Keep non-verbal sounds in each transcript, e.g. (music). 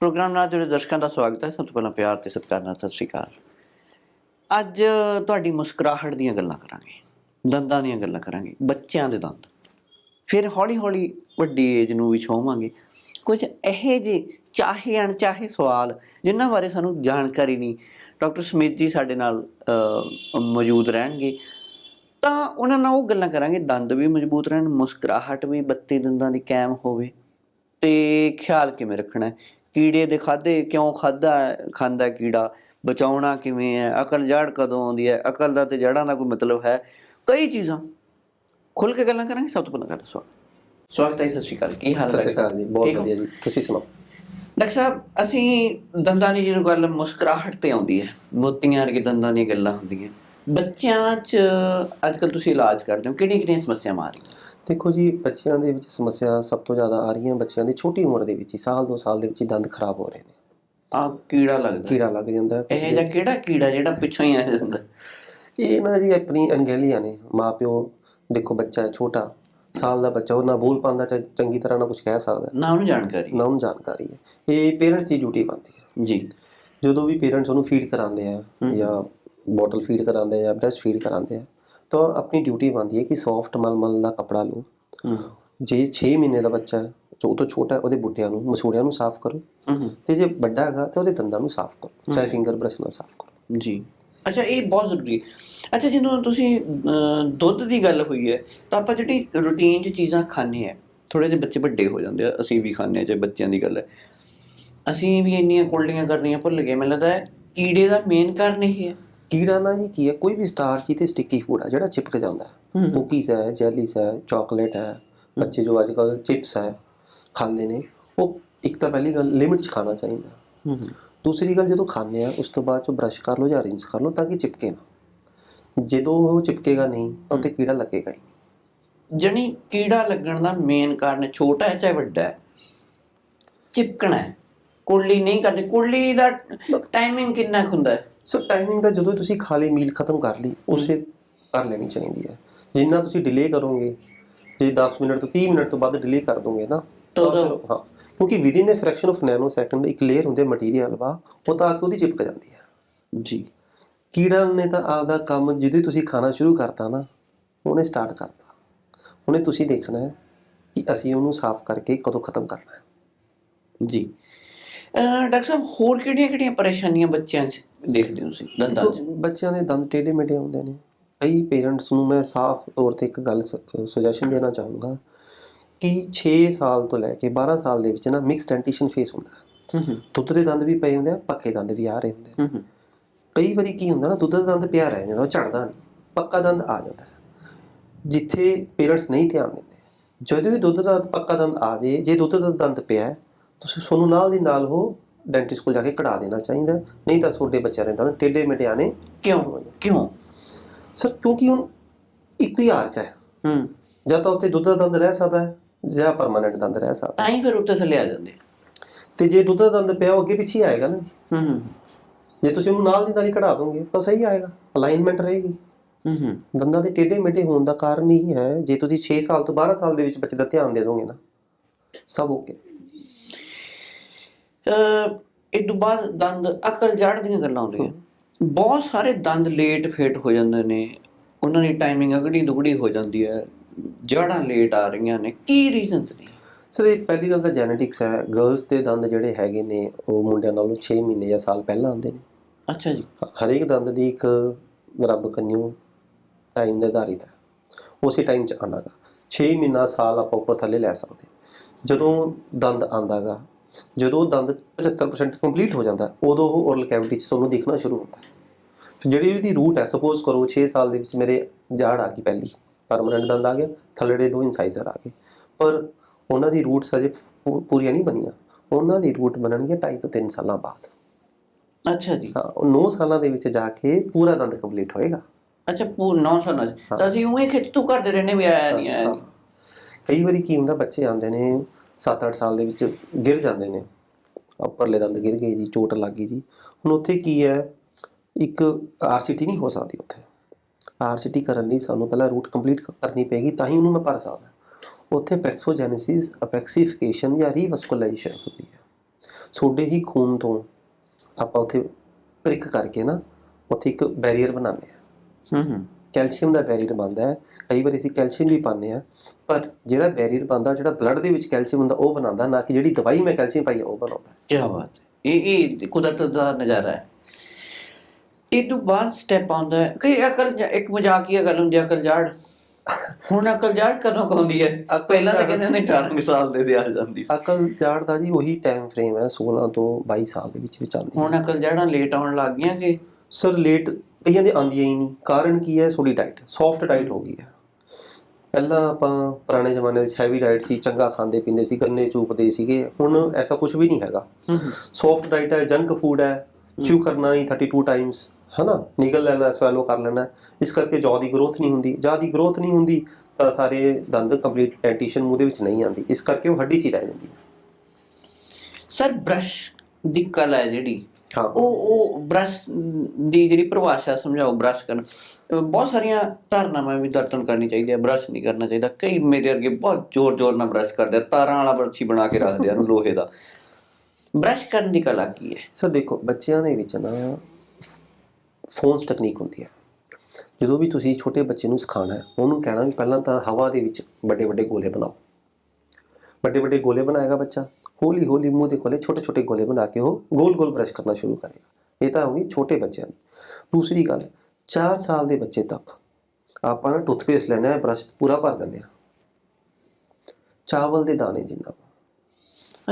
Programme ਨਾਲ ਜੁੜੇ ਦਰਸ਼ਕਾਂ ਦਾ ਸਵਾਗਤ ਹੈ। ਸਭ ਤੋਂ ਪਹਿਲਾਂ ਪਿਆਰ ਤੇ ਸਤਿਕਾਰ ਨਾਲ ਸਤਿ ਸ਼੍ਰੀ ਅਕਾਲ। ਅੱਜ ਤੁਹਾਡੀ ਮੁਸਕਰਾਹਟ ਦੀਆਂ ਗੱਲਾਂ ਕਰਾਂਗੇ। ਦੰਦਾਂ ਦੀਆਂ ਗੱਲਾਂ ਕਰਾਂਗੇ। ਬੱਚਿਆਂ ਦੇ ਦੰਦ। ਫਿਰ ਹੌਲੀ ਹੌਲੀ ਵੱਡੀ ਏਜ ਨੂੰ ਵੀ ਛੋਵਾਂਗੇ। ਕੁਝ ਇਹੋ ਜਿਹੇ ਚਾਹੇ ਅਣਚਾਹੇ ਸਵਾਲ, ਜਿਨ੍ਹਾਂ ਬਾਰੇ ਸਾਨੂੰ ਜਾਣਕਾਰੀ ਨਹੀਂ, ਡਾਕਟਰ ਸਮਿਤ ਜੀ ਸਾਡੇ ਨਾਲ ਮੌਜੂਦ ਰਹਿਣਗੇ। ਤਾਂ ਉਹਨਾਂ ਨਾਲ ਉਹ ਗੱਲਾਂ ਕਰਾਂਗੇ। ਦੰਦ ਵੀ ਮਜ਼ਬੂਤ ਰਹਿਣ, ਮੁਸਕਰਾਹਟ ਵੀ, ਬੱਤੀ ਦੰਦਾਂ ਦੀ ਕਾਇਮ ਹੋਵੇ। ਤੇ ਖਿਆਲ ਕਿਵੇਂ ਰੱਖਣਾ ਹੈ? ਕੀੜੇ ਦੇ ਖਾਦੇ ਕਿਉਂ ਖਾਦਾ ਖਾਂਦਾ ਹੈ ਕੀੜਾ ਬਚਾਉਣਾ ਕਿਵੇਂ ਹੈ ਅਕਲ ਜੜ ਕਦੋਂ ਆਉਂਦੀ ਹੈ ਅਕਲ ਦਾ ਤੇ ਜੜਾਂ ਦਾ ਕੋਈ ਮਤਲਬ ਹੈ? ਕਈ ਚੀਜ਼ਾਂ। ਖੁੱਲ ਕੇ ਗੱਲਾਂ ਕਰਾਂਗੇ ਸਭ ਤੋਂ ਪਹਿਲਾਂ ਕਰ ਸਵਾਗਤ ਸਵਾਗਤ ਹੈ ਸਤਿ ਸ਼੍ਰੀ ਅਕਾਲ। ਕੀ ਹਾਲ ਸਤਿ ਸ਼੍ਰੀ ਅਕਾਲ ਜੀ ਬਹੁਤ ਹੋ? ਵਧੀਆ ਜੀ। ਤੁਸੀਂ ਸੁਣਾਓ? ਡਾਕਟਰ ਸਾਹਿਬ ਅਸੀਂ ਦੰਦਾਂ ਦੀ ਜਦੋਂ ਗੱਲ ਮੁਸਕਰਾਹਟ ਤੇ ਆਉਂਦੀ ਹੈ ਮੋਤੀਆਂ ਵਰਗੇ ਦੰਦਾਂ ਦੀਆਂ ਗੱਲਾਂ ਹੁੰਦੀਆਂ। ਬੱਚਿਆਂ 'ਚ ਅੱਜਕੱਲ ਤੁਸੀਂ ਇਲਾਜ ਕਰਦੇ ਹੋ ਕਿਹੜੀਆਂ ਕਿਹੜੀਆਂ ਸਮੱਸਿਆਵਾਂ ਆ ਰਹੀਆਂ? ਦੇਖੋ ਜੀ ਬੱਚਿਆਂ ਦੇ ਵਿੱਚ ਸਮੱਸਿਆ ਸਭ ਤੋਂ ਜ਼ਿਆਦਾ ਆ ਰਹੀਆਂ ਬੱਚਿਆਂ ਦੀ ਛੋਟੀ ਉਮਰ ਦੇ ਵਿੱਚ ਹੀ ਸਾਲ ਦੋ ਸਾਲ ਦੇ ਵਿੱਚ ਹੀ ਦੰਦ ਖਰਾਬ ਹੋ ਰਹੇ ਨੇ। ਆ ਕੀੜਾ ਲੱਗਦਾ। ਕੀੜਾ ਲੱਗ ਜਾਂਦਾ ਹੈ ਇਹ ਦੇ- ਕਿਹੜਾ ਕੀੜਾ ਜਿਹੜਾ ਪਿੱਛੋਂ ਹੀ ਆ ਜਾਂਦਾ? ਇਹ ਨਾ ਜੀ ਆਪਣੀ ਅਣਗਹਿਲੀਆਂ ਨੇ ਮਾਪਿਓ ਦੇਖੋ ਬੱਚਾ ਹੈ ਛੋਟਾ ਸਾਲ ਦਾ ਬੱਚਾ ਉਹ ਨਾ ਬੋਲ ਪਾਉਂਦਾ ਚ- ਚੰਗੀ ਤਰ੍ਹਾਂ ਨਾ ਕੁਝ ਕਹਿ ਸਕਦਾ। ਨਾ ਉਹਨੂੰ ਜਾਣਕਾਰੀ। ਨਾ ਉਹਨੂੰ ਜਾਣਕਾਰੀ ਹੈ। ਇਹ ਪੇਰੈਂਟਸ ਦੀ ਡਿਊਟੀ ਬਣਦੀ ਹੈ। ਜੀ। ਜਦੋਂ ਵੀ ਪੇਰੈਂਟਸ ਉਹਨੂੰ ਫੀਡ ਕਰਾਉਂਦੇ ਆ ਹਮ। ਜਾਂ ਬੋਟਲ ਫੀਡ ਕਰਾਉਂਦੇ ਆ ਜਾਂ ਬ੍ਰੈਸਟ ਫੀਡ ਕਰਾਉਂਦੇ ਆ ਤਾਂ ਆਪਣੀ ਡਿਊਟੀ ਬਣਦੀ ਹੈ ਕਿ ਸੌਫਟ ਮਲਮਲ ਦਾ ਕਪੜਾ ਲਓ। ਜੇ 6 ਮਹੀਨੇ ਦਾ ਬੱਚਾ ਹੈ ਜੋ ਤੋਂ ਛੋਟਾ ਹੈ ਉਹਦੇ ਬੁੱਟਿਆਂ ਨੂੰ ਮਸੂੜਿਆਂ ਨੂੰ ਸਾਫ਼ ਕਰੋ। ਤੇ ਜੇ ਵੱਡਾ ਹੈਗਾ ਤਾਂ ਉਹਦੇ ਦੰਦਾਂ ਨੂੰ ਸਾਫ਼ ਕਰੋ। ਚਾਹੇ। ਫਿੰਗਰ ਬ੍ਰਸ਼ ਨਾਲ ਸਾਫ਼ ਕਰੋ। ਜੀ। ਅੱਛਾ ਇਹ ਬਹੁਤ ਜ਼ਰੂਰੀ ਹੈ। ਅੱਛਾ ਜਦੋਂ ਤੁਸੀਂ ਦੁੱਧ ਦੀ ਗੱਲ ਹੋਈ ਹੈ ਤਾਂ ਆਪਾਂ ਜਿਹੜੀ ਰੂਟੀਨ 'ਚ ਚੀਜ਼ਾਂ ਖਾਂਦੇ ਆ ਥੋੜੇ ਜਿਹੇ ਬੱਚੇ ਵੱਡੇ ਹੋ ਜਾਂਦੇ ਆ ਅਸੀਂ ਵੀ ਖਾਂਦੇ ਆ ਜੇ ਬੱਚਿਆਂ ਦੀ ਗੱਲ ਹੈ। ਅਸੀਂ ਵੀ ਇੰਨੀਆਂ ਕੋਲਡੀਆਂ ਕਰਨੀਆਂ ਭੁੱਲ ਗਏ ਮੈਨੂੰ ਲੱਗਦਾ ਹੈ ਕੀੜੇ ਦਾ ਮੇਨ ਕਾਰਨ ਇਹ ਹੈ। ਕੀੜਾ ਨਾ ਜੀ ਕੀ ਹੈ ਕੋਈ ਵੀ ਸਟਾਰਚੀ ਤੇ ਸਟਿੱਕੀ ਫੂਡ ਹੈ ਜਿਹੜਾ ਚਿਪਕ ਜਾਂਦਾ ਹੈ। ਕੁਕੀਜ਼ ਹੈ ਜੈਲੀਜ਼ ਹੈ ਚਾਕਲੇਟ ਹੈ ਬੱਚੇ ਜੋ ਅੱਜ ਕੱਲ ਚਿਪਸ ਹੈ ਖਾਂਦੇ ਨੇ ਉਹ ਇੱਕ ਤਾਂ ਪਹਿਲੀ ਗੱਲ ਲਿਮਿਟ 'ਚ ਖਾਣਾ ਚਾਹੀਦਾ। ਦੂਸਰੀ ਗੱਲ ਜਦੋਂ ਖਾਂਦੇ ਆ ਉਸ ਤੋਂ ਬਾਅਦ ਚ ਬ੍ਰਸ਼ ਕਰ ਲਓ ਜਾਂ ਰਿੰਸ ਕਰ ਲਓ ਤਾਂ ਕਿ ਚਿਪਕੇ ਨਾ। ਜਦੋਂ ਉਹ ਚਿਪਕੇਗਾ ਨਹੀਂ ਤਾਂ ਉੱਤੇ ਕੀੜਾ ਲੱਗੇਗਾ ਹੀ। ਜਣੀ ਕੀੜਾ ਲੱਗਣ ਦਾ ਮੇਨ ਕਾਰਨ ਛੋਟਾ ਹੈ ਚਾਹੇ ਵੱਡਾ ਹੈ। ਚਿਪਕਣਾ ਹੈ। ਕੁਰਲੀ ਨਹੀਂ ਕਰਦੇ ਕੁਰਲੀ ਦਾ ਟਾਈਮਿੰਗ ਕਿੰਨਾ ਹੁੰਦਾ ਹੈ? ਸੋ ਟਾਈਮਿੰਗ ਦਾ ਜਦੋਂ ਤੁਸੀਂ ਖਾ ਲਈ ਮੀਲ ਖਤਮ ਕਰ ਲਈ ਉਸੇ ਕਰ ਲੈਣੀ ਚਾਹੀਦੀ ਹੈ। ਜਿੰਨਾ ਤੁਸੀਂ ਡਿਲੇ ਕਰੋਗੇ ਜੇ 10 ਮਿੰਟ ਤੋਂ 30 ਮਿੰਟ ਤੋਂ ਵੱਧ ਡਿਲੇ ਕਰ ਦੋਗੇ ਨਾ ਤਾਂ ਹਾਂ। ਕਿਉਂਕਿ within a fraction of nano second ਇੱਕ ਲੇਅਰ ਹੁੰਦੀ ਹੈ ਮਟੀਰੀਅਲ ਵਾ ਉਹ ਤਾਂ ਆ ਕੇ ਉਹਦੀ ਚਿਪਕ ਜਾਂਦੀ ਹੈ। ਜੀ। ਕੀੜਾ ਨੇ ਤਾਂ ਆਪਦਾ ਕੰਮ ਜਦੋਂ ਤੁਸੀਂ ਖਾਣਾ ਸ਼ੁਰੂ ਕਰਤਾ ਨਾ ਉਹਨੇ ਸਟਾਰਟ ਕਰਤਾ। ਉਹਨੇ ਤੁਸੀਂ ਦੇਖਣਾ ਹੈ ਕਿ ਅਸੀਂ ਉਹਨੂੰ ਸਾਫ਼ ਕਰਕੇ ਕਦੋਂ ਖਤਮ ਕਰਨਾ ਹੈ। ਜੀ। ਡਾਕਟਰ ਸਾਹਿਬ ਹੋਰ ਕਿਹੜੀਆਂ ਕਿਹੜੀਆਂ ਪਰੇਸ਼ਾਨੀਆਂ ਬੱਚਿਆਂ 'ਚ ਦੇਖਦੇ ਹੋ ਤੁਸੀਂ? ਦੰਦਾਂ 'ਚ? ਬੱਚਿਆਂ ਦੇ ਦੰਦ ਟੇਢੇ ਮੇਢੇ ਆਉਂਦੇ ਨੇ। ਕਈ ਪੇਰੈਂਟਸ ਨੂੰ ਮੈਂ ਸਾਫ਼ ਤੌਰ ਤੇ ਇੱਕ ਗੱਲ ਸੁਜੈਸ਼ਨ ਦੇਣਾ ਚਾਹੂੰਗਾ ਕਿ 6 ਸਾਲ ਤੋਂ ਲੈ ਕੇ 12 ਸਾਲ ਦੇ ਵਿੱਚ ਨਾ ਮਿਕਸ ਡੈਂਟੇਸ਼ਨ ਫੇਸ ਹੁੰਦਾ। ਹੈ। ਹੂੰ। ਹੂੰ ਦੁੱਧ ਦੇ ਦੰਦ ਵੀ ਪਏ ਹੁੰਦੇ ਆ ਪੱਕੇ ਦੰਦ ਵੀ ਆ ਰਹੇ ਹੁੰਦੇ ਹੂੰ ਹੂੰ। ਕਈ ਵਾਰੀ ਕੀ ਹੁੰਦਾ ਨਾ ਦੁੱਧ ਦਾ ਦੰਦ ਪਿਆ ਰਹਿ ਜਾਂਦਾ ਉਹ ਝੜਦਾ ਨਹੀਂ। ਪੱਕਾ ਦੰਦ ਆ ਜਾਂਦਾ। ਜਿੱਥੇ ਪੇਰੈਂਟਸ ਨਹੀਂ ਧਿਆਨ ਦਿੰਦੇ ਜਦੋਂ ਵੀ ਦੁੱਧ ਦਾ ਪੱਕਾ ਦੰਦ ਆ ਜੇ ਜੇ ਦੁੱਧ ਦਾ ਦੰਦ ਪਿਆ ਤੁਸੀਂ ਤੁਹਾਨੂੰ ਨਾਲ ਦੀ ਨਾਲ ਉਹ ਡੈਂਟਿਸਟ ਕੋਲ ਜਾ ਕੇ ਕਢਾ ਦੇਣਾ ਚਾਹੀਦਾ ਨਹੀਂ ਤਾਂ ਤੁਹਾਡੇ ਬੱਚਿਆਂ ਦੇ ਦੰਦ ਟੇਢੇ ਮੇਢੇ ਆਣੇ ਕਿਉਂ ਕਿਉਂ? ਸਰ ਕਿਉਂਕਿ ਹੁਣ ਇੱਕ ਹੀ ਆਰਚ ਹੈ। ਹੂੰ। ਜਾਂ ਤਾਂ ਉੱਤੇ ਦੁੱਧ ਦਾ ਦੰਦ ਰਹਿ ਸਕਦਾ ਹੈ ਜਾਂ ਪਰਮਾਨੈਂਟ ਦੰਦ ਰਹਿ ਸਕਦਾ ਤਾਂ ਹੀ ਫਿਰ ਉੱਤੇ ਥੱਲੇ ਆ ਜਾਂਦੇ ਹੈ। ਤੇ ਜੇ ਦੁੱਧ ਦਾ ਦੰਦ ਪਿਆ ਉਹ ਅੱਗੇ ਪਿੱਛੇ ਹੀ ਆਏਗਾ ਨਾ ਹੂੰ ਹੂੰ। ਜੇ ਤੁਸੀਂ ਉਹਨੂੰ ਨਾਲ ਦੀ ਨਾਲ ਹੀ ਕਢਾ ਦੋਗੇ ਤਾਂ ਸਹੀ ਆਏਗਾ। ਅਲਾਈਨਮੈਂਟ ਰਹੇਗੀ। ਹੂੰ ਹੂੰ। ਦੰਦਾਂ ਦੇ ਟੇਢੇ ਮੇਢੇ ਹੋਣ ਦਾ ਕਾਰਨ ਇਹ ਹੈ ਜੇ ਤੁਸੀਂ 6 ਸਾਲ ਤੋਂ 12 ਸਾਲ ਦੇ ਵਿੱਚ ਬੱਚੇ ਦਾ ਧਿਆਨ ਦੇ ਦੋਗੇ ਨਾ ਸਭ ਓਕੇ ਇਹ ਤੋਂ ਬਾਅਦ ਦੰਦ ਅਕਲ ਜੜ ਦੀਆਂ ਗੱਲਾਂ ਆਉਂਦੀਆਂ ਬਹੁਤ ਸਾਰੇ ਦੰਦ ਲੇਟ ਫੇਟ ਹੋ ਜਾਂਦੇ ਨੇ। ਉਹਨਾਂ ਦੀ ਟਾਈਮਿੰਗ ਅਗੜੀ ਦੁਗੜੀ ਹੋ ਜਾਂਦੀ ਹੈ। ਜੜਾਂ ਲੇਟ ਆ ਰਹੀਆਂ ਨੇ। ਕੀ ਰੀਜ਼ਨਸ ਨੇ? ਸਰ ਇਹ ਪਹਿਲੀ ਗੱਲ ਤਾਂ ਜੈਨੇਟਿਕਸ ਹੈ। ਗਰਲਸ ਦੇ ਦੰਦ ਜਿਹੜੇ ਹੈਗੇ ਨੇ ਉਹ ਮੁੰਡਿਆਂ ਨਾਲੋਂ 6 ਮਹੀਨੇ ਜਾਂ ਸਾਲ ਪਹਿਲਾਂ ਆਉਂਦੇ ਨੇ। ਅੱਛਾ ਜੀ। ਹਰੇਕ ਦੰਦ ਦੀ ਇੱਕ ਰੱਬ ਕੰਨਿਓ ਟਾਈਮ ਨਿਰਧਾਰਿਤ ਹੈ। ਉਸੇ ਟਾਈਮ 'ਚ ਆਣਾਗਾ 6 ਮਹੀਨਾ ਸਾਲ ਆਪਾਂ ਉੱਪਰ ਥੱਲੇ ਲੈ ਸਕਦੇ ਜਦੋਂ ਦੰਦ ਆਂਦਾਗਾ ਜਦੋਂ ਦੰਦ 75% ਕੰਪਲੀਟ ਹੋ ਜਾਂਦਾ ਉਦੋਂ ਉਹ ਓਰਲ ਕੈਵਿਟੀ 'ਚ ਤੁਹਾਨੂੰ ਦਿਖਣਾ ਸ਼ੁਰੂ ਹੁੰਦਾ। ਫਿਰ ਜਿਹੜੀ ਉਹਦੀ ਰੂਟ ਹੈ ਸਪੋਜ਼ ਕਰੋ 6 ਸਾਲ ਦੇ ਵਿੱਚ ਮੇਰੇ ਜਾੜ ਆ ਗਈ ਪਹਿਲੀ ਪਰਮਨੈਂਟ ਦੰਦ ਆ ਗਿਆ ਥੱਲੜੇ ਦੋ ਇਨਸਾਈਜ਼ਰ ਆ ਗਏ। ਪਰ ਉਹਨਾਂ ਦੀ ਰੂਟਸ ਅਜੇ ਪੂਰੀਆਂ ਨਹੀਂ ਬਣੀਆਂ। ਉਹਨਾਂ ਦੀ ਰੂਟ ਬਣਨਗੀਆਂ 2.5 ਤੋਂ 3 ਸਾਲਾਂ ਬਾਅਦ। ਅੱਛਾ ਜੀ। ਹਾਂ ਉਹ 9 ਸਾਲਾਂ ਦੇ ਵਿੱਚ ਜਾ ਕੇ ਪੂਰਾ ਦੰਦ ਕੰਪਲੀਟ ਹੋਏਗਾ। ਅੱਛਾ ਪੂਰ 9 ਸਾਲਾਂ 'ਚ। ਤਾਂ ਅਸੀਂ ਉਵੇਂ ਖਿੱਚ ਤੂੰ ਕਰਦੇ ਰਹਿੰਦੇ ਵੀ ਆਇਆ ਨਹੀਂ ਆਇਆ ਕਈ ਵਾਰੀ ਕੀ ਹੁੰਦਾ ਬੱਚੇ ਆਉਂਦੇ ਨੇ 7-8 ਸਾਲ ਦੇ ਵਿੱਚ ਗਿਰ ਜਾਂਦੇ ਨੇ। ਉੱਪਰਲੇ ਦੰਦ ਗਿਰ ਗਏ ਜੀ ਚੋਟ ਲੱਗ ਗਈ ਜੀ। ਹੁਣ ਉੱਥੇ ਕੀ ਹੈ? ਇੱਕ ਆਰਸੀਟੀ ਨਹੀਂ ਹੋ ਸਕਦੀ ਉੱਥੇ। ਆਰਸੀਟੀ ਕਰਨ ਲਈ ਸਾਨੂੰ ਪਹਿਲਾਂ ਰੂਟ ਕੰਪਲੀਟ ਕਰਨੀ ਪਏਗੀ ਤਾਂ ਹੀ ਉਹਨੂੰ ਮੈਂ ਭਰ ਸਕਦਾ। ਉੱਥੇ ਪੈਕਸੋਜੈਨੇਸਿਸ ਅਪੈਕਸੀਫਿਕੇਸ਼ਨ ਜਾਂ ਰੀਵਸਕੁਲਾਈਜੇਸ਼ਨ ਹੁੰਦੀ ਹੈ। ਤੁਹਾਡੇ ਹੀ ਖੂਨ ਤੋਂ ਆਪਾਂ ਉੱਥੇ ਪ੍ਰਿਕ ਕਰਕੇ ਨਾ ਉੱਥੇ ਇੱਕ ਬੈਰੀਅਰ ਬਣਾਉਂਦੇ ਆ ਹੂੰ ਹੂੰ। ਕੈਲਸ਼ੀਅਮ ਦਾ ਬੈਰੀਅਰ ਬਣਦਾ ਹੈ। ਕਈ ਵਾਰ ਅਸੀਂ ਕੈਲਸ਼ੀਅਮ ਵੀ ਪਾਉਂਦੇ ਆ ਪਰ ਜਿਹੜਾ ਬੈਰੀਅਰ ਬਣਦਾ ਜਿਹੜਾ ਬਲੱਡ ਦੇ ਵਿੱਚ ਕੈਲਸ਼ੀਅਮ ਹੁੰਦਾ ਉਹ ਬਣਾਉਂਦਾ ਨਾ ਕਿ ਜਿਹੜੀ ਦਵਾਈ ਮੈਂ ਕੈਲਸ਼ੀਅਮ ਪਾਈ ਉਹ ਬਣਾਉਂਦਾ। ਕੀ ਬਾਤ ਹੈ। ਇਹ ਇਹ ਕੁਦਰਤ ਦਾ ਨਜ਼ਾਰਾ ਹੈ। ਇਹ ਤੋਂ ਬਾਅਦ ਸਟੈਪ ਆਉਂਦਾ ਹੈ। ਕਿ ਅਕਲ ਇੱਕ ਮਜ਼ਾਕੀਆ ਗੱਲ ਹੁੰਦੀ ਹੈ ਅਕਲ ਜਾੜ। ਹੁਣ ਅਕਲ ਜਾੜ ਕਦੋਂ ਕੁ ਹੁੰਦੀ ਹੈ? ਪਹਿਲਾਂ ਤਾਂ ਕਹਿੰਦੇ ਨੇ 18 ਕੁ ਸਾਲ ਦੇ ਦੇ ਆ ਜਾਂਦੀ ਅਕਲ ਜਾੜ ਦਾ ਜੀ ਉਹੀ ਟਾਈਮ ਫਰੇਮ ਹੈ 16 ਤੋਂ 22 ਸਾਲ ਦੇ ਵਿੱਚ ਵਿੱਚ ਆਉਂਦੀ ਹੁਣ ਅਕਲ ਜਾੜਾਂ ਲੇਟ ਆਉਣ ਲੱਗ ਗਈਆਂ ਕਿ? ਸਰ ਲੇਟ ਕਈਆਂ ਦੇ ਆਉਂਦੀਆਂ ਹੀ ਨਹੀਂ। ਕਾਰਨ ਕੀ ਹੈ? ਥੋੜੀ ਡਾਈਟ ਸੌਫਟ ਡਾਈਟ ਹੋ ਗਈ ਹੈ। ਪਹਿਲਾਂ ਆਪਾਂ ਪੁਰਾਣੇ ਜ਼ਮਾਨੇ ਵਿੱਚ ਹੈਵੀ ਡਾਈਟ ਸੀ ਚੰਗਾ ਖਾਂਦੇ ਪੀਂਦੇ ਸੀ ਗੰਨੇ ਚੂਪਦੇ ਸੀਗੇ ਹੁਣ ਐਸਾ ਕੁਝ ਵੀ ਨਹੀਂ ਹੈਗਾ। ਸੌਫਟ ਡਾਈਟ ਹੈ ਜੰਕ ਫੂਡ ਹੈ ਚੂ ਕਰਨਾ ਨਹੀਂ 32 ਟਾਈਮਸ ਹਨਾ? ਨਿਗਲ ਲੈਣਾ ਸਵੈਲੋ ਕਰ ਲੈਣਾ। ਇਸ ਕਰਕੇ jaw ਦੀ ਗਰੋਥ ਨਹੀਂ ਹੁੰਦੀ। jaw ਦੀ ਗਰੋਥ ਨਹੀਂ ਹੁੰਦੀ ਤਾਂ ਸਾਰੇ ਦੰਦ ਕੰਪਲੀਟ ਡੈਂਟੀਸ਼ਨ ਮੂੰਹ ਦੇ ਵਿੱਚ ਨਹੀਂ ਆਉਂਦੀ। ਇਸ ਕਰਕੇ ਉਹ ਹੱਡੀ 'ਚ ਹੀ ਰਹਿ ਜਾਂਦੀ ਸਰ ਬ੍ਰਸ਼ ਦੀ ਕਲਾ ਹੈ ਜਿਹੜੀ ਹਾਂ। ਉਹ ਉਹ ਬ੍ਰਸ਼ ਦੀ ਜਿਹੜੀ ਪਰਿਭਾਸ਼ਾ ਸਮਝਾਓ ਬ੍ਰਸ਼ ਕਰਨ। ਬਹੁਤ ਸਾਰੀਆਂ ਧਾਰਨਾਵਾਂ ਵੀ ਦਰਤਨ ਕਰਨੀ ਚਾਹੀਦੀ ਹੈ ਬ੍ਰਸ਼ ਨਹੀਂ ਕਰਨਾ ਚਾਹੀਦਾ। ਕਈ ਮੇਰੇ ਵਰਗੇ ਬਹੁਤ ਜ਼ੋਰ ਜ਼ੋਰ ਨਾਲ ਬ੍ਰਸ਼ ਕਰਦੇ ਆ ਤਾਰਾਂ ਵਾਲਾ ਬਰਛੀ ਬਣਾ ਕੇ ਰੱਖਦੇ ਆ ਉਹਨੂੰ ਲੋਹੇ ਦਾ। ਬ੍ਰਸ਼ ਕਰਨ ਦੀ ਕਲਾ ਕੀ ਹੈ? ਸਰ ਦੇਖੋ ਬੱਚਿਆਂ ਦੇ ਵਿੱਚ ਨਾ ਫੋਨਸ ਟੈਕਨੀਕ ਹੁੰਦੀ ਹੈ। ਜਦੋਂ ਵੀ ਤੁਸੀਂ ਛੋਟੇ ਬੱਚੇ ਨੂੰ ਸਿਖਾਉਣਾ ਹੈ ਉਹਨੂੰ ਕਹਿਣਾ ਵੀ ਪਹਿਲਾਂ ਤਾਂ ਹਵਾ ਦੇ ਵਿੱਚ ਵੱਡੇ ਵੱਡੇ ਗੋਲੇ ਬਣਾਓ। ਵੱਡੇ ਵੱਡੇ ਗੋਲੇ ਬਣਾਏਗਾ ਬੱਚਾ। ਹੌਲੀ ਹੌਲੀ ਮੂੰਹ ਦੇ ਕੋਲੇ ਛੋਟੇ ਛੋਟੇ ਗੋਲੇ ਬਣਾ ਕੇ ਉਹ ਗੋਲ ਗੋਲ ਬ੍ਰਸ਼ ਕਰਨਾ ਸ਼ੁਰੂ ਕਰੇਗਾ ਇਹ ਤਾਂ ਹੋਗੀ ਛੋਟੇ ਬੱਚਿਆਂ ਦੀ। ਦੂਸਰੀ ਗੱਲ 4 ਸਾਲ ਦੇ ਬੱਚੇ ਤੱਕ ਆਪਾਂ ਨਾ ਟੁੱਥਪੇਸਟ ਲੈਣਾ ਹੈ ਬ੍ਰਸ਼ ਪੂਰਾ ਭਰ ਦਿੰਦੇ ਆ ਚਾਵਲ ਦੇ ਦਾਣੇ ਜਿੰਨਾ।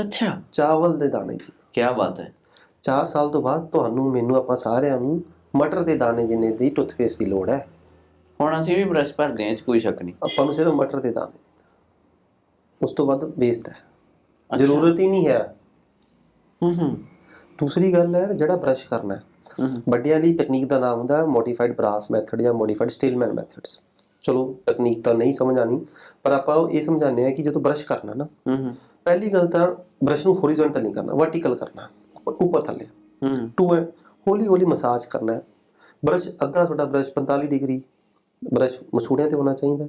ਅੱਛਾ। ਚਾਵਲ ਦੇ ਦਾਣੇ ਜਿੰਨਾ। ਕੀ ਬਾਤ ਹੈ। 4 ਸਾਲ ਤੋਂ ਬਾਅਦ ਤੁਹਾਨੂੰ ਮੈਨੂੰ ਆਪਾਂ ਸਾਰਿਆਂ ਨੂੰ ਮਟਰ ਦੇ ਦਾਣੇ ਜਿੰਨੇ ਦੀ ਟੁੱਥਪੇਸਟ ਦੀ ਲੋੜ ਹੈ। ਹੁਣ ਅਸੀਂ ਵੀ ਬ੍ਰਸ਼ ਭਰਦੇ ਹਾਂ ਇਹ 'ਚ ਕੋਈ ਸ਼ੱਕ ਨਹੀਂ। ਆਪਾਂ ਨੂੰ ਸਿਰਫ ਮਟਰ ਦੇ ਦਾਣੇ। ਉਸ ਤੋਂ ਬਾਅਦ ਵੇਸਟ ਹੈ। ਜ਼ਰੂਰਤ ਹੀ ਨਹੀਂ ਹੈ। ਹੂੰ ਹੂੰ। ਦੂਸਰੀ ਗੱਲ ਹੈ ਜਿਹੜਾ ਬ੍ਰਸ਼ ਕਰਨਾ। ਵੱਡਿਆਂ ਦੀ ਟੈਕਨੀਕ ਦਾ ਨਾਮ ਹੁੰਦਾ ਹੈ ਮੋਡੀਫਾਈਡ ਬ੍ਰਾਸ ਮੈਥਡ ਜਾਂ ਮੋਡੀਫਾਈਡ ਸਟੀਲਮੈਨ ਮੈਥਡਸ ਚਲੋ ਟੈਕਨੀਕ ਤਾਂ ਨਹੀਂ ਸਮਝ ਆਣੀ ਪਰ ਆਪਾਂ ਇਹ ਸਮਝਾਉਂਦੇ ਆ ਕਿ ਜਦੋਂ ਬ੍ਰਸ਼ ਕਰਨਾ ਨਾ ਪਹਿਲੀ ਗੱਲ ਤਾਂ ਬ੍ਰਸ਼ ਨੂੰ ਹੋਰੀਜ਼ੋਨਟਲ ਨਹੀਂ ਕਰਨਾ ਵਰਟੀਕਲ ਕਰਨਾ ਉੱਪਰ ਥੱਲੇ। ਟੂ ਹੈ ਹੌਲੀ ਹੌਲੀ ਮਸਾਜ ਕਰਨਾ ਹੈ। ਬ੍ਰਸ਼ ਅੱਧਾ ਤੁਹਾਡਾ ਬ੍ਰਸ਼ 45 ਡਿਗਰੀ ਬ੍ਰਸ਼ ਮਸੂੜਿਆਂ ਤੇ ਹੋਣਾ ਚਾਹੀਦਾ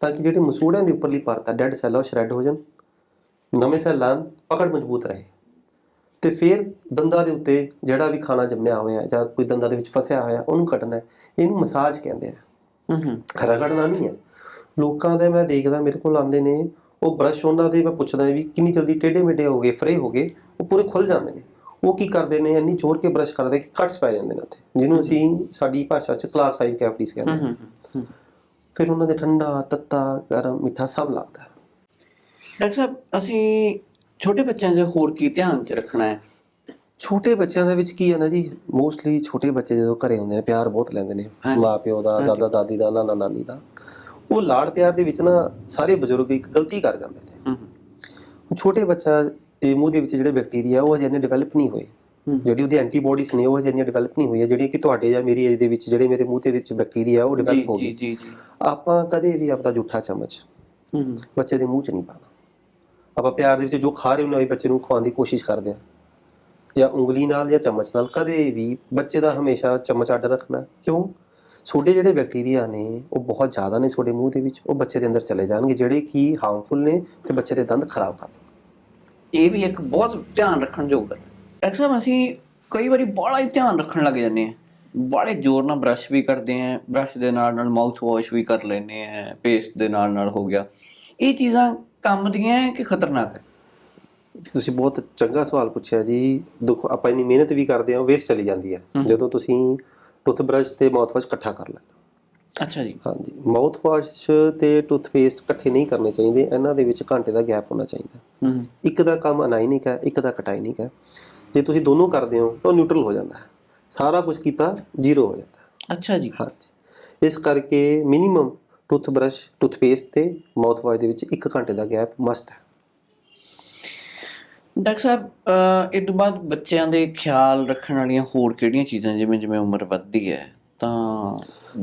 ਤਾਂ ਕਿ ਜਿਹੜੇ ਮਸੂੜਿਆਂ ਦੇ ਉੱਪਰਲੀ ਪਰਤ ਹੈ ਡੈਡ ਸੈੱਲ ਉਹ ਸ਼ਰੈਡ ਹੋ ਜਾਣ। ਨਵੇਂ ਸੈੱਲ ਪਕੜ ਮਜ਼ਬੂਤ ਰਹੇ। ਤੇ ਫਿਰ ਦੰਦਾਂ ਦੇ ਉੱਤੇ ਜਿਹੜਾ ਵੀ ਖਾਣਾ ਜੰਮਿਆ ਹੋਇਆ ਜਾਂ ਕੋਈ ਦੰਦਾਂ ਦੇ ਵਿੱਚ ਫਸਿਆ ਹੋਇਆ ਉਹਨੂੰ ਕੱਢਣਾ ਹੈ। ਇਹਨੂੰ ਮਸਾਜ ਕਹਿੰਦੇ ਆ। ਹੂੰ ਹੂੰ। ਰਗੜਨਾ ਨਹੀਂ ਹੈ। ਲੋਕਾਂ ਦੇ ਮੈਂ ਦੇਖਦਾ ਮੇਰੇ ਕੋਲ ਆਉਂਦੇ ਨੇ ਉਹ ਬ੍ਰਸ਼ ਉਹਨਾਂ ਦੇ ਮੈਂ ਪੁੱਛਦਾ ਵੀ ਕਿੰਨੀ ਜਲਦੀ ਟੇਢੇ ਮੇਢੇ ਹੋ ਗਏ ਫਰੇ ਹੋ ਗਏ ਉਹ ਪੂਰੇ ਖੁੱਲ ਜਾਂਦੇ ਨੇ। ਉਹ ਕੀ ਕਰਦੇ ਨੇ ਇੰਨੀ ਜ਼ੋਰ ਕੇ ਬ੍ਰਸ਼ ਕਰਦੇ ਕਿ ਕੱਟਸ ਪੈ ਜਾਂਦੇ ਨੇ ਉੱਥੇ ਜਿਹਨੂੰ ਅਸੀਂ ਸਾਡੀ ਭਾਸ਼ਾ 'ਚ ਕਲਾਸ 5 ਕੈਵਿਟੀਜ਼ ਕਹਿੰਦੇ ਹੂੰ। ਫਿਰ ਉਹਨਾਂ ਦੇ ਠੰਡਾ ਤੱਤਾ ਗਰਮ ਮਿੱਠਾ ਸਭ ਲੱਗਦਾ। ਡਾਕਟਰ ਸਾਹਿਬ ਅਸੀਂ ਛੋਟੇ ਬੱਚਿਆਂ ਦੇ ਹੋਰ ਕੀ ਧਿਆਨ 'ਚ ਰੱਖਣਾ ਹੈ? ਛੋਟੇ ਬੱਚਿਆਂ ਦੇ ਵਿੱਚ ਕੀ ਹੈ ਨਾ ਜੀ ਮੋਸਟਲੀ ਛੋਟੇ ਬੱਚੇ ਜਦੋਂ ਘਰੇ ਹੁੰਦੇ ਨੇ ਪਿਆਰ ਬਹੁਤ ਲੈਂਦੇ ਨੇ। ਹਾਂਜੀ। ਮਾਪਿਓ ਦਾ ਹਾਂਜੀ। ਦਾਦਾ ਦਾਦੀ ਦਾ ਨਾਨਾ ਨਾਨੀ ਦਾ। ਉਹ ਲਾੜ ਪਿਆਰ ਦੇ ਵਿੱਚ ਨਾ ਸਾਰੇ ਬਜ਼ੁਰਗ ਇੱਕ ਗਲਤੀ ਕਰ ਜਾਂਦੇ ਨੇ। ਹੂੰ ਛੋਟੇ ਬੱਚਾ ਦੇ ਮੂੰਹ ਦੇ ਵਿੱਚ ਜਿਹੜੇ ਬੈਕਟੀਰੀਆ ਉਹ ਅਜੇ ਇੰਨੇ ਡਿਵੈਲਪ ਨਹੀਂ ਹੋਏ। ਹੂੰ ਜਿਹੜੀ ਉਹਦੀ ਐਂਟੀਬਾਡੀਜ਼ ਨੇ ਉਹ ਅਜੇ ਇੰਨੀਆਂ ਡਿਵੈਲਪ ਨਹੀਂ ਹੋਈਆਂ ਜਿਹੜੀਆਂ ਕਿ ਤੁਹਾਡੇ ਜਾਂ ਮੇਰੀ ਏਜ ਦੇ ਵਿੱਚ ਜਿਹੜੇ ਮੇਰੇ ਮੂੰਹ ਦੇ ਵਿੱਚ ਬੈਕਟੀਰੀਆ ਉਹ ਡਿਵੈਲਪ ਹੋ ਜੀ ਗਏ ਜੀ ਜੀ। ਆਪਾਂ ਕਦੇ ਵੀ ਆਪਦਾ ਜੂਠਾ ਚਮਚ ਹੂੰ ਹੂੰ ਬੱਚੇ ਦੇ ਮੂੰਹ 'ਚ ਨਹੀਂ ਪਾਣਾ। ਆਪਾਂ ਪਿਆਰ ਦੇ ਵਿੱਚ ਜੋ ਖਾ ਰਹੇ ਹੁੰਦੇ ਹਾਂ ਬੱਚੇ ਨੂੰ ਖਵਾਉਣ ਦੀ ਕੋਸ਼ਿਸ਼ ਕਰਦੇ ਹਾਂ। ਜਾਂ ਉਂਗਲੀ ਨਾਲ ਜਾਂ ਚਮਚ ਨਾਲ ਕਦੇ ਵੀ ਬੱਚੇ ਦਾ ਹਮੇਸ਼ਾ ਚਮਚ ਅੱਡ ਰੱਖਣਾ। ਕਿਉਂ? ਛੋਟੇ ਜਿਹੜੇ ਬੈਕਟੀਰੀਆ ਨੇ, ਉਹ ਬਹੁਤ ਜ਼ਿਆਦਾ ਨੇ ਤੁਹਾਡੇ ਮੂੰਹ ਦੇ ਵਿੱਚ, ਉਹ ਬੱਚੇ ਦੇ ਅੰਦਰ ਚਲੇ ਜਾਣਗੇ, ਜਿਹੜੇ ਕਿ ਹਾਰਮਫੁਲ ਨੇ ਤੇ ਬੱਚੇ ਦੇ ਦੰਦ ਖਰਾਬ ਕਰਦੇ ਇਹ ਵੀ ਇੱਕ ਬਹੁਤ ਧਿਆਨ ਰੱਖਣ ਯੋਗ ਹੈ। ਡਾਕਟਰ ਸਾਹਿਬ, ਅਸੀਂ ਕਈ ਵਾਰੀ ਬੜਾ ਹੀ ਧਿਆਨ ਰੱਖਣ ਲੱਗ ਜਾਂਦੇ ਹਾਂ। ਬੜੇ ਜ਼ੋਰ ਨਾਲ ਬ੍ਰਸ਼ ਵੀ ਕਰਦੇ ਆਂ ਬ੍ਰਸ਼ ਦੇ ਨਾਲ ਨਾਲ ਮਾਊਥ ਵਾਸ਼ ਵੀ ਕਰ ਲੈਂਦੇ ਆਂ ਪੇਸਟ ਦੇ ਨਾਲ ਨਾਲ ਹੋ ਗਿਆ। ਇਹ ਚੀਜ਼ਾਂ ਕੰਮ ਦੀਆਂ ਹੈ ਕਿ ਖਤਰਨਾਕ ਹੈ? ਤੁਸੀਂ ਬਹੁਤ ਚੰਗਾ ਸਵਾਲ ਪੁੱਛਿਆ ਜੀ। ਦੇਖੋ ਆਪਾਂ ਇੰਨੀ ਮਿਹਨਤ ਵੀ ਕਰਦੇ ਹਾਂ ਵੇਸਟ ਚਲੀ ਜਾਂਦੀ ਹੈ। ਜਦੋਂ ਤੁਸੀਂ ਟੁੱਥਬ੍ਰਸ਼ ਤੇ ਮਾਊਥਵਾਸ਼ ਇਕੱਠਾ ਕਰ ਲੈਣਾ ਅੱਛਾ ਜੀ। ਹਾਂਜੀ। ਮਾਊਥਵਾਸ਼ ਤੇ ਟੁੱਥਪੇਸਟ ਇਕੱਠੇ ਨਹੀਂ ਕਰਨੇ ਚਾਹੀਦੇ। ਇਹਨਾਂ ਦੇ ਵਿੱਚ ਘੰਟੇ ਦਾ ਗੈਪ ਹੋਣਾ ਚਾਹੀਦਾ। ਇੱਕ ਦਾ ਕੰਮ ਅਨਾਇਨਿਕ ਹੈ ਇੱਕ ਦਾ ਕਟਾਇਨਿਕ ਹੈ। ਜੇ ਤੁਸੀਂ ਦੋਨੋਂ ਕਰਦੇ ਹੋ ਤਾਂ ਨਿਊਟਰਲ ਹੋ ਜਾਂਦਾ ਹੈ। ਸਾਰਾ ਕੁਝ ਕੀਤਾ ਜ਼ੀਰੋ ਹੋ ਜਾਂਦਾ ਅੱਛਾ ਜੀ। ਹਾਂਜੀ। ਇਸ ਕਰਕੇ ਮਿਨੀਮਮ ਟੁੱਥਬ੍ਰਸ਼ ਟੁੱਥਪੇਸਟ ਤੇ ਮਾਊਥਵਾਸ਼ ਦੇ ਵਿੱਚ 1 ਘੰਟੇ ਦਾ ਗੈਪ ਮਸਟ ਹੈ। ਡਾਕਟਰ ਸਾਹਿਬ ਇਹ ਤੋਂ ਬਾਅਦ ਬੱਚਿਆਂ ਦੇ ਖਿਆਲ ਰੱਖਣ ਵਾਲੀਆਂ ਹੋਰ ਕਿਹੜੀਆਂ ਚੀਜ਼ਾਂ ਜਿਵੇਂ ਜਿਵੇਂ ਉਮਰ ਵੱਧਦੀ ਹੈ ਤਾਂ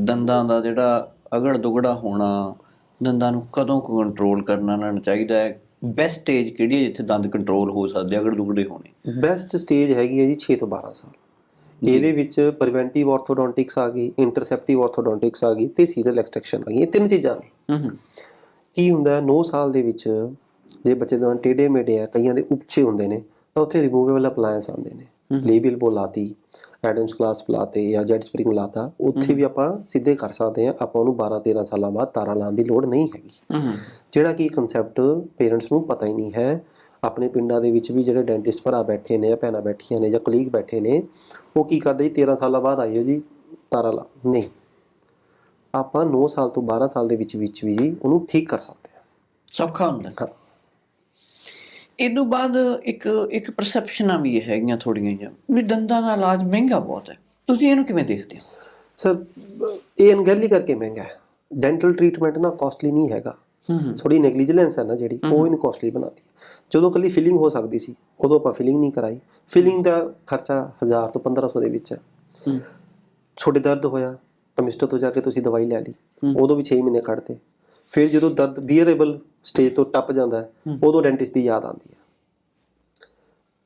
ਦੰਦਾਂ ਦਾ ਜਿਹੜਾ ਅਗੜ ਦੁਗੜਾ ਹੋਣਾ ਦੰਦਾਂ ਨੂੰ ਕਦੋਂ ਕੰਟਰੋਲ ਕਰਨਾ ਲੈਣਾ ਚਾਹੀਦਾ ਹੈ? ਬੈਸਟ ਸਟੇਜ ਕਿਹੜੀ ਹੈ ਜਿੱਥੇ ਦੰਦ ਕੰਟਰੋਲ ਹੋ ਸਕਦੇ ਅਗੜ ਦੁਗੜੇ ਹੋਣੇ? ਬੈਸਟ ਸਟੇਜ ਹੈਗੀ ਹੈ ਜੀ 6 ਤੋਂ 12 ਸਾਲ। ਇਹਦੇ ਵਿੱਚ ਪ੍ਰੀਵੈਂਟਿਵ ਆਰਥੋਡੋਂਟਿਕਸ ਆ ਗਈ ਇੰਟਰਸੈਪਟਿਵ ਆਰਥੋਡੋਂਟਿਕਸ ਆ ਗਈ ਤੇ ਸੀਰੀਅਲ ਐਕਸਟ੍ਰੈਕਸ਼ਨ ਆ ਗਈ। ਇਹ ਤਿੰਨ ਚੀਜ਼ਾਂ ਨੇ। ਕੀ ਹੁੰਦਾ ਹੈ 9 ਸਾਲ ਦੇ ਵਿੱਚ ਜੇ ਬੱਚੇ ਦਾ ਟੇਢੇ ਮੇਢੇ ਆ ਕਈਆਂ ਦੇ ਉੱਚੇ ਹੁੰਦੇ ਨੇ ਤਾਂ ਉੱਥੇ ਰਿਮੂਵੇਬਲ ਅਪਲਾਇੰਸ ਆਉਂਦੇ ਨੇ। ਲੇਬਲ ਬੋ ਲਾਤੀ ਐਡਮਸ ਕਲਾਸ ਲਾਤੇ ਜਾਂ ਜੈਟ ਸਪਰਿੰਗ ਲਾਤਾ ਉੱਥੇ ਵੀ ਆਪਾਂ ਸਿੱਧੇ ਕਰ ਸਕਦੇ ਆ ਆਪਾਂ ਉਹਨੂੰ 12 13 ਸਾਲਾਂ ਬਾਅਦ ਤਾਰਾ ਲਾਉਣ ਦੀ ਲੋੜ ਨਹੀਂ ਹੈਗੀ। ਜਿਹੜਾ ਕਿ ਕਨਸੈਪਟ ਪੇਰੈਂਟਸ ਨੂੰ ਪਤਾ ਹੀ ਨਹੀਂ ਹੈ ਆਪਣੇ ਪਿੰਡਾਂ ਦੇ ਵਿੱਚ ਵੀ ਜਿਹੜੇ ਡੈਂਟਿਸਟ ਭਰਾ ਬੈਠੇ ਨੇ ਜਾਂ ਭੈਣਾਂ ਬੈਠੀਆਂ ਨੇ ਜਾਂ ਕਲੀਗ ਬੈਠੇ ਨੇ ਉਹ ਕੀ ਕਰਦੇ ਜੀ? 13 ਸਾਲਾਂ ਬਾਅਦ ਆਇਓ ਜੀ ਤਾਰਾ ਲਾ ਨਹੀਂ। ਆਪਾਂ 9 ਸਾਲ ਤੋਂ 12 ਸਾਲ ਦੇ ਵਿੱਚ ਵਿੱਚ ਵੀ ਉਹਨੂੰ ਠੀਕ ਕਰ ਸਕਦੇ ਹਾਂ। ਸੌਖਾ ਹੁੰਦਾ। ਤੋਂ ਬਾਅਦ ਇੱਕ ਇੱਕ ਪਰਸੈਪਸ਼ਨਾਂ ਵੀ ਹੈਗੀਆਂ ਥੋੜੀਆਂ ਜਿਹੀਆਂ ਵੀ ਦੰਦਾਂ ਦਾ ਇਲਾਜ ਮਹਿੰਗਾ ਬਹੁਤ ਹੈ। ਤੁਸੀਂ ਇਹਨੂੰ ਕਿਵੇਂ ਦੇਖਦੇ ਹੋ? ਸਰ ਇਹ ਅਣਗਹਿਲੀ ਕਰਕੇ ਮਹਿੰਗਾ ਹੈ। ਡੈਂਟਲ ਟ੍ਰੀਟਮੈਂਟ ਨਾ ਕਾਸਟਲੀ ਨਹੀਂ ਹੈਗਾ। ਥੋੜੀ ਨੈਗਲੀਜੈਂਸ ਹੈ ਨਾ ਜਿਹੜੀ ਉਹ ਇਹਨੂੰ ਕਾਸਟਲੀ ਬਣਾਉਂਦੀ ਜਦੋਂ ਕੱਲੀ ਫਿਲਿੰਗ ਹੋ ਸਕਦੀ ਸੀ ਉਦੋਂ ਆਪਾਂ ਫਿਲਿੰਗ ਨਹੀਂ ਕਰਾਈ। ਫਿਲਿੰਗ ਦਾ ਖਰਚਾ 1000 ਤੋਂ 1500 ਦੇ ਵਿੱਚ ਹੈ। ਛੋਟੇ ਦਰਦ ਹੋਇਆ ਕੈਮਿਸਟ ਤੋਂ ਜਾ ਕੇ ਤੁਸੀਂ ਦਵਾਈ ਲੈ ਲਈ। ਉਦੋਂ ਵੀ 6 ਮਹੀਨੇ ਕੱਢਦੇ ਫਿਰ ਜਦੋਂ ਦਰਦ ਬੀਅਰੇਬਲ ਸਟੇਜ ਤੋਂ ਟੱਪ ਜਾਂਦਾ ਹੈ। ਉਦੋਂ ਡੈਂਟਿਸਟ ਦੀ ਯਾਦ ਆਉਂਦੀ ਹੈ।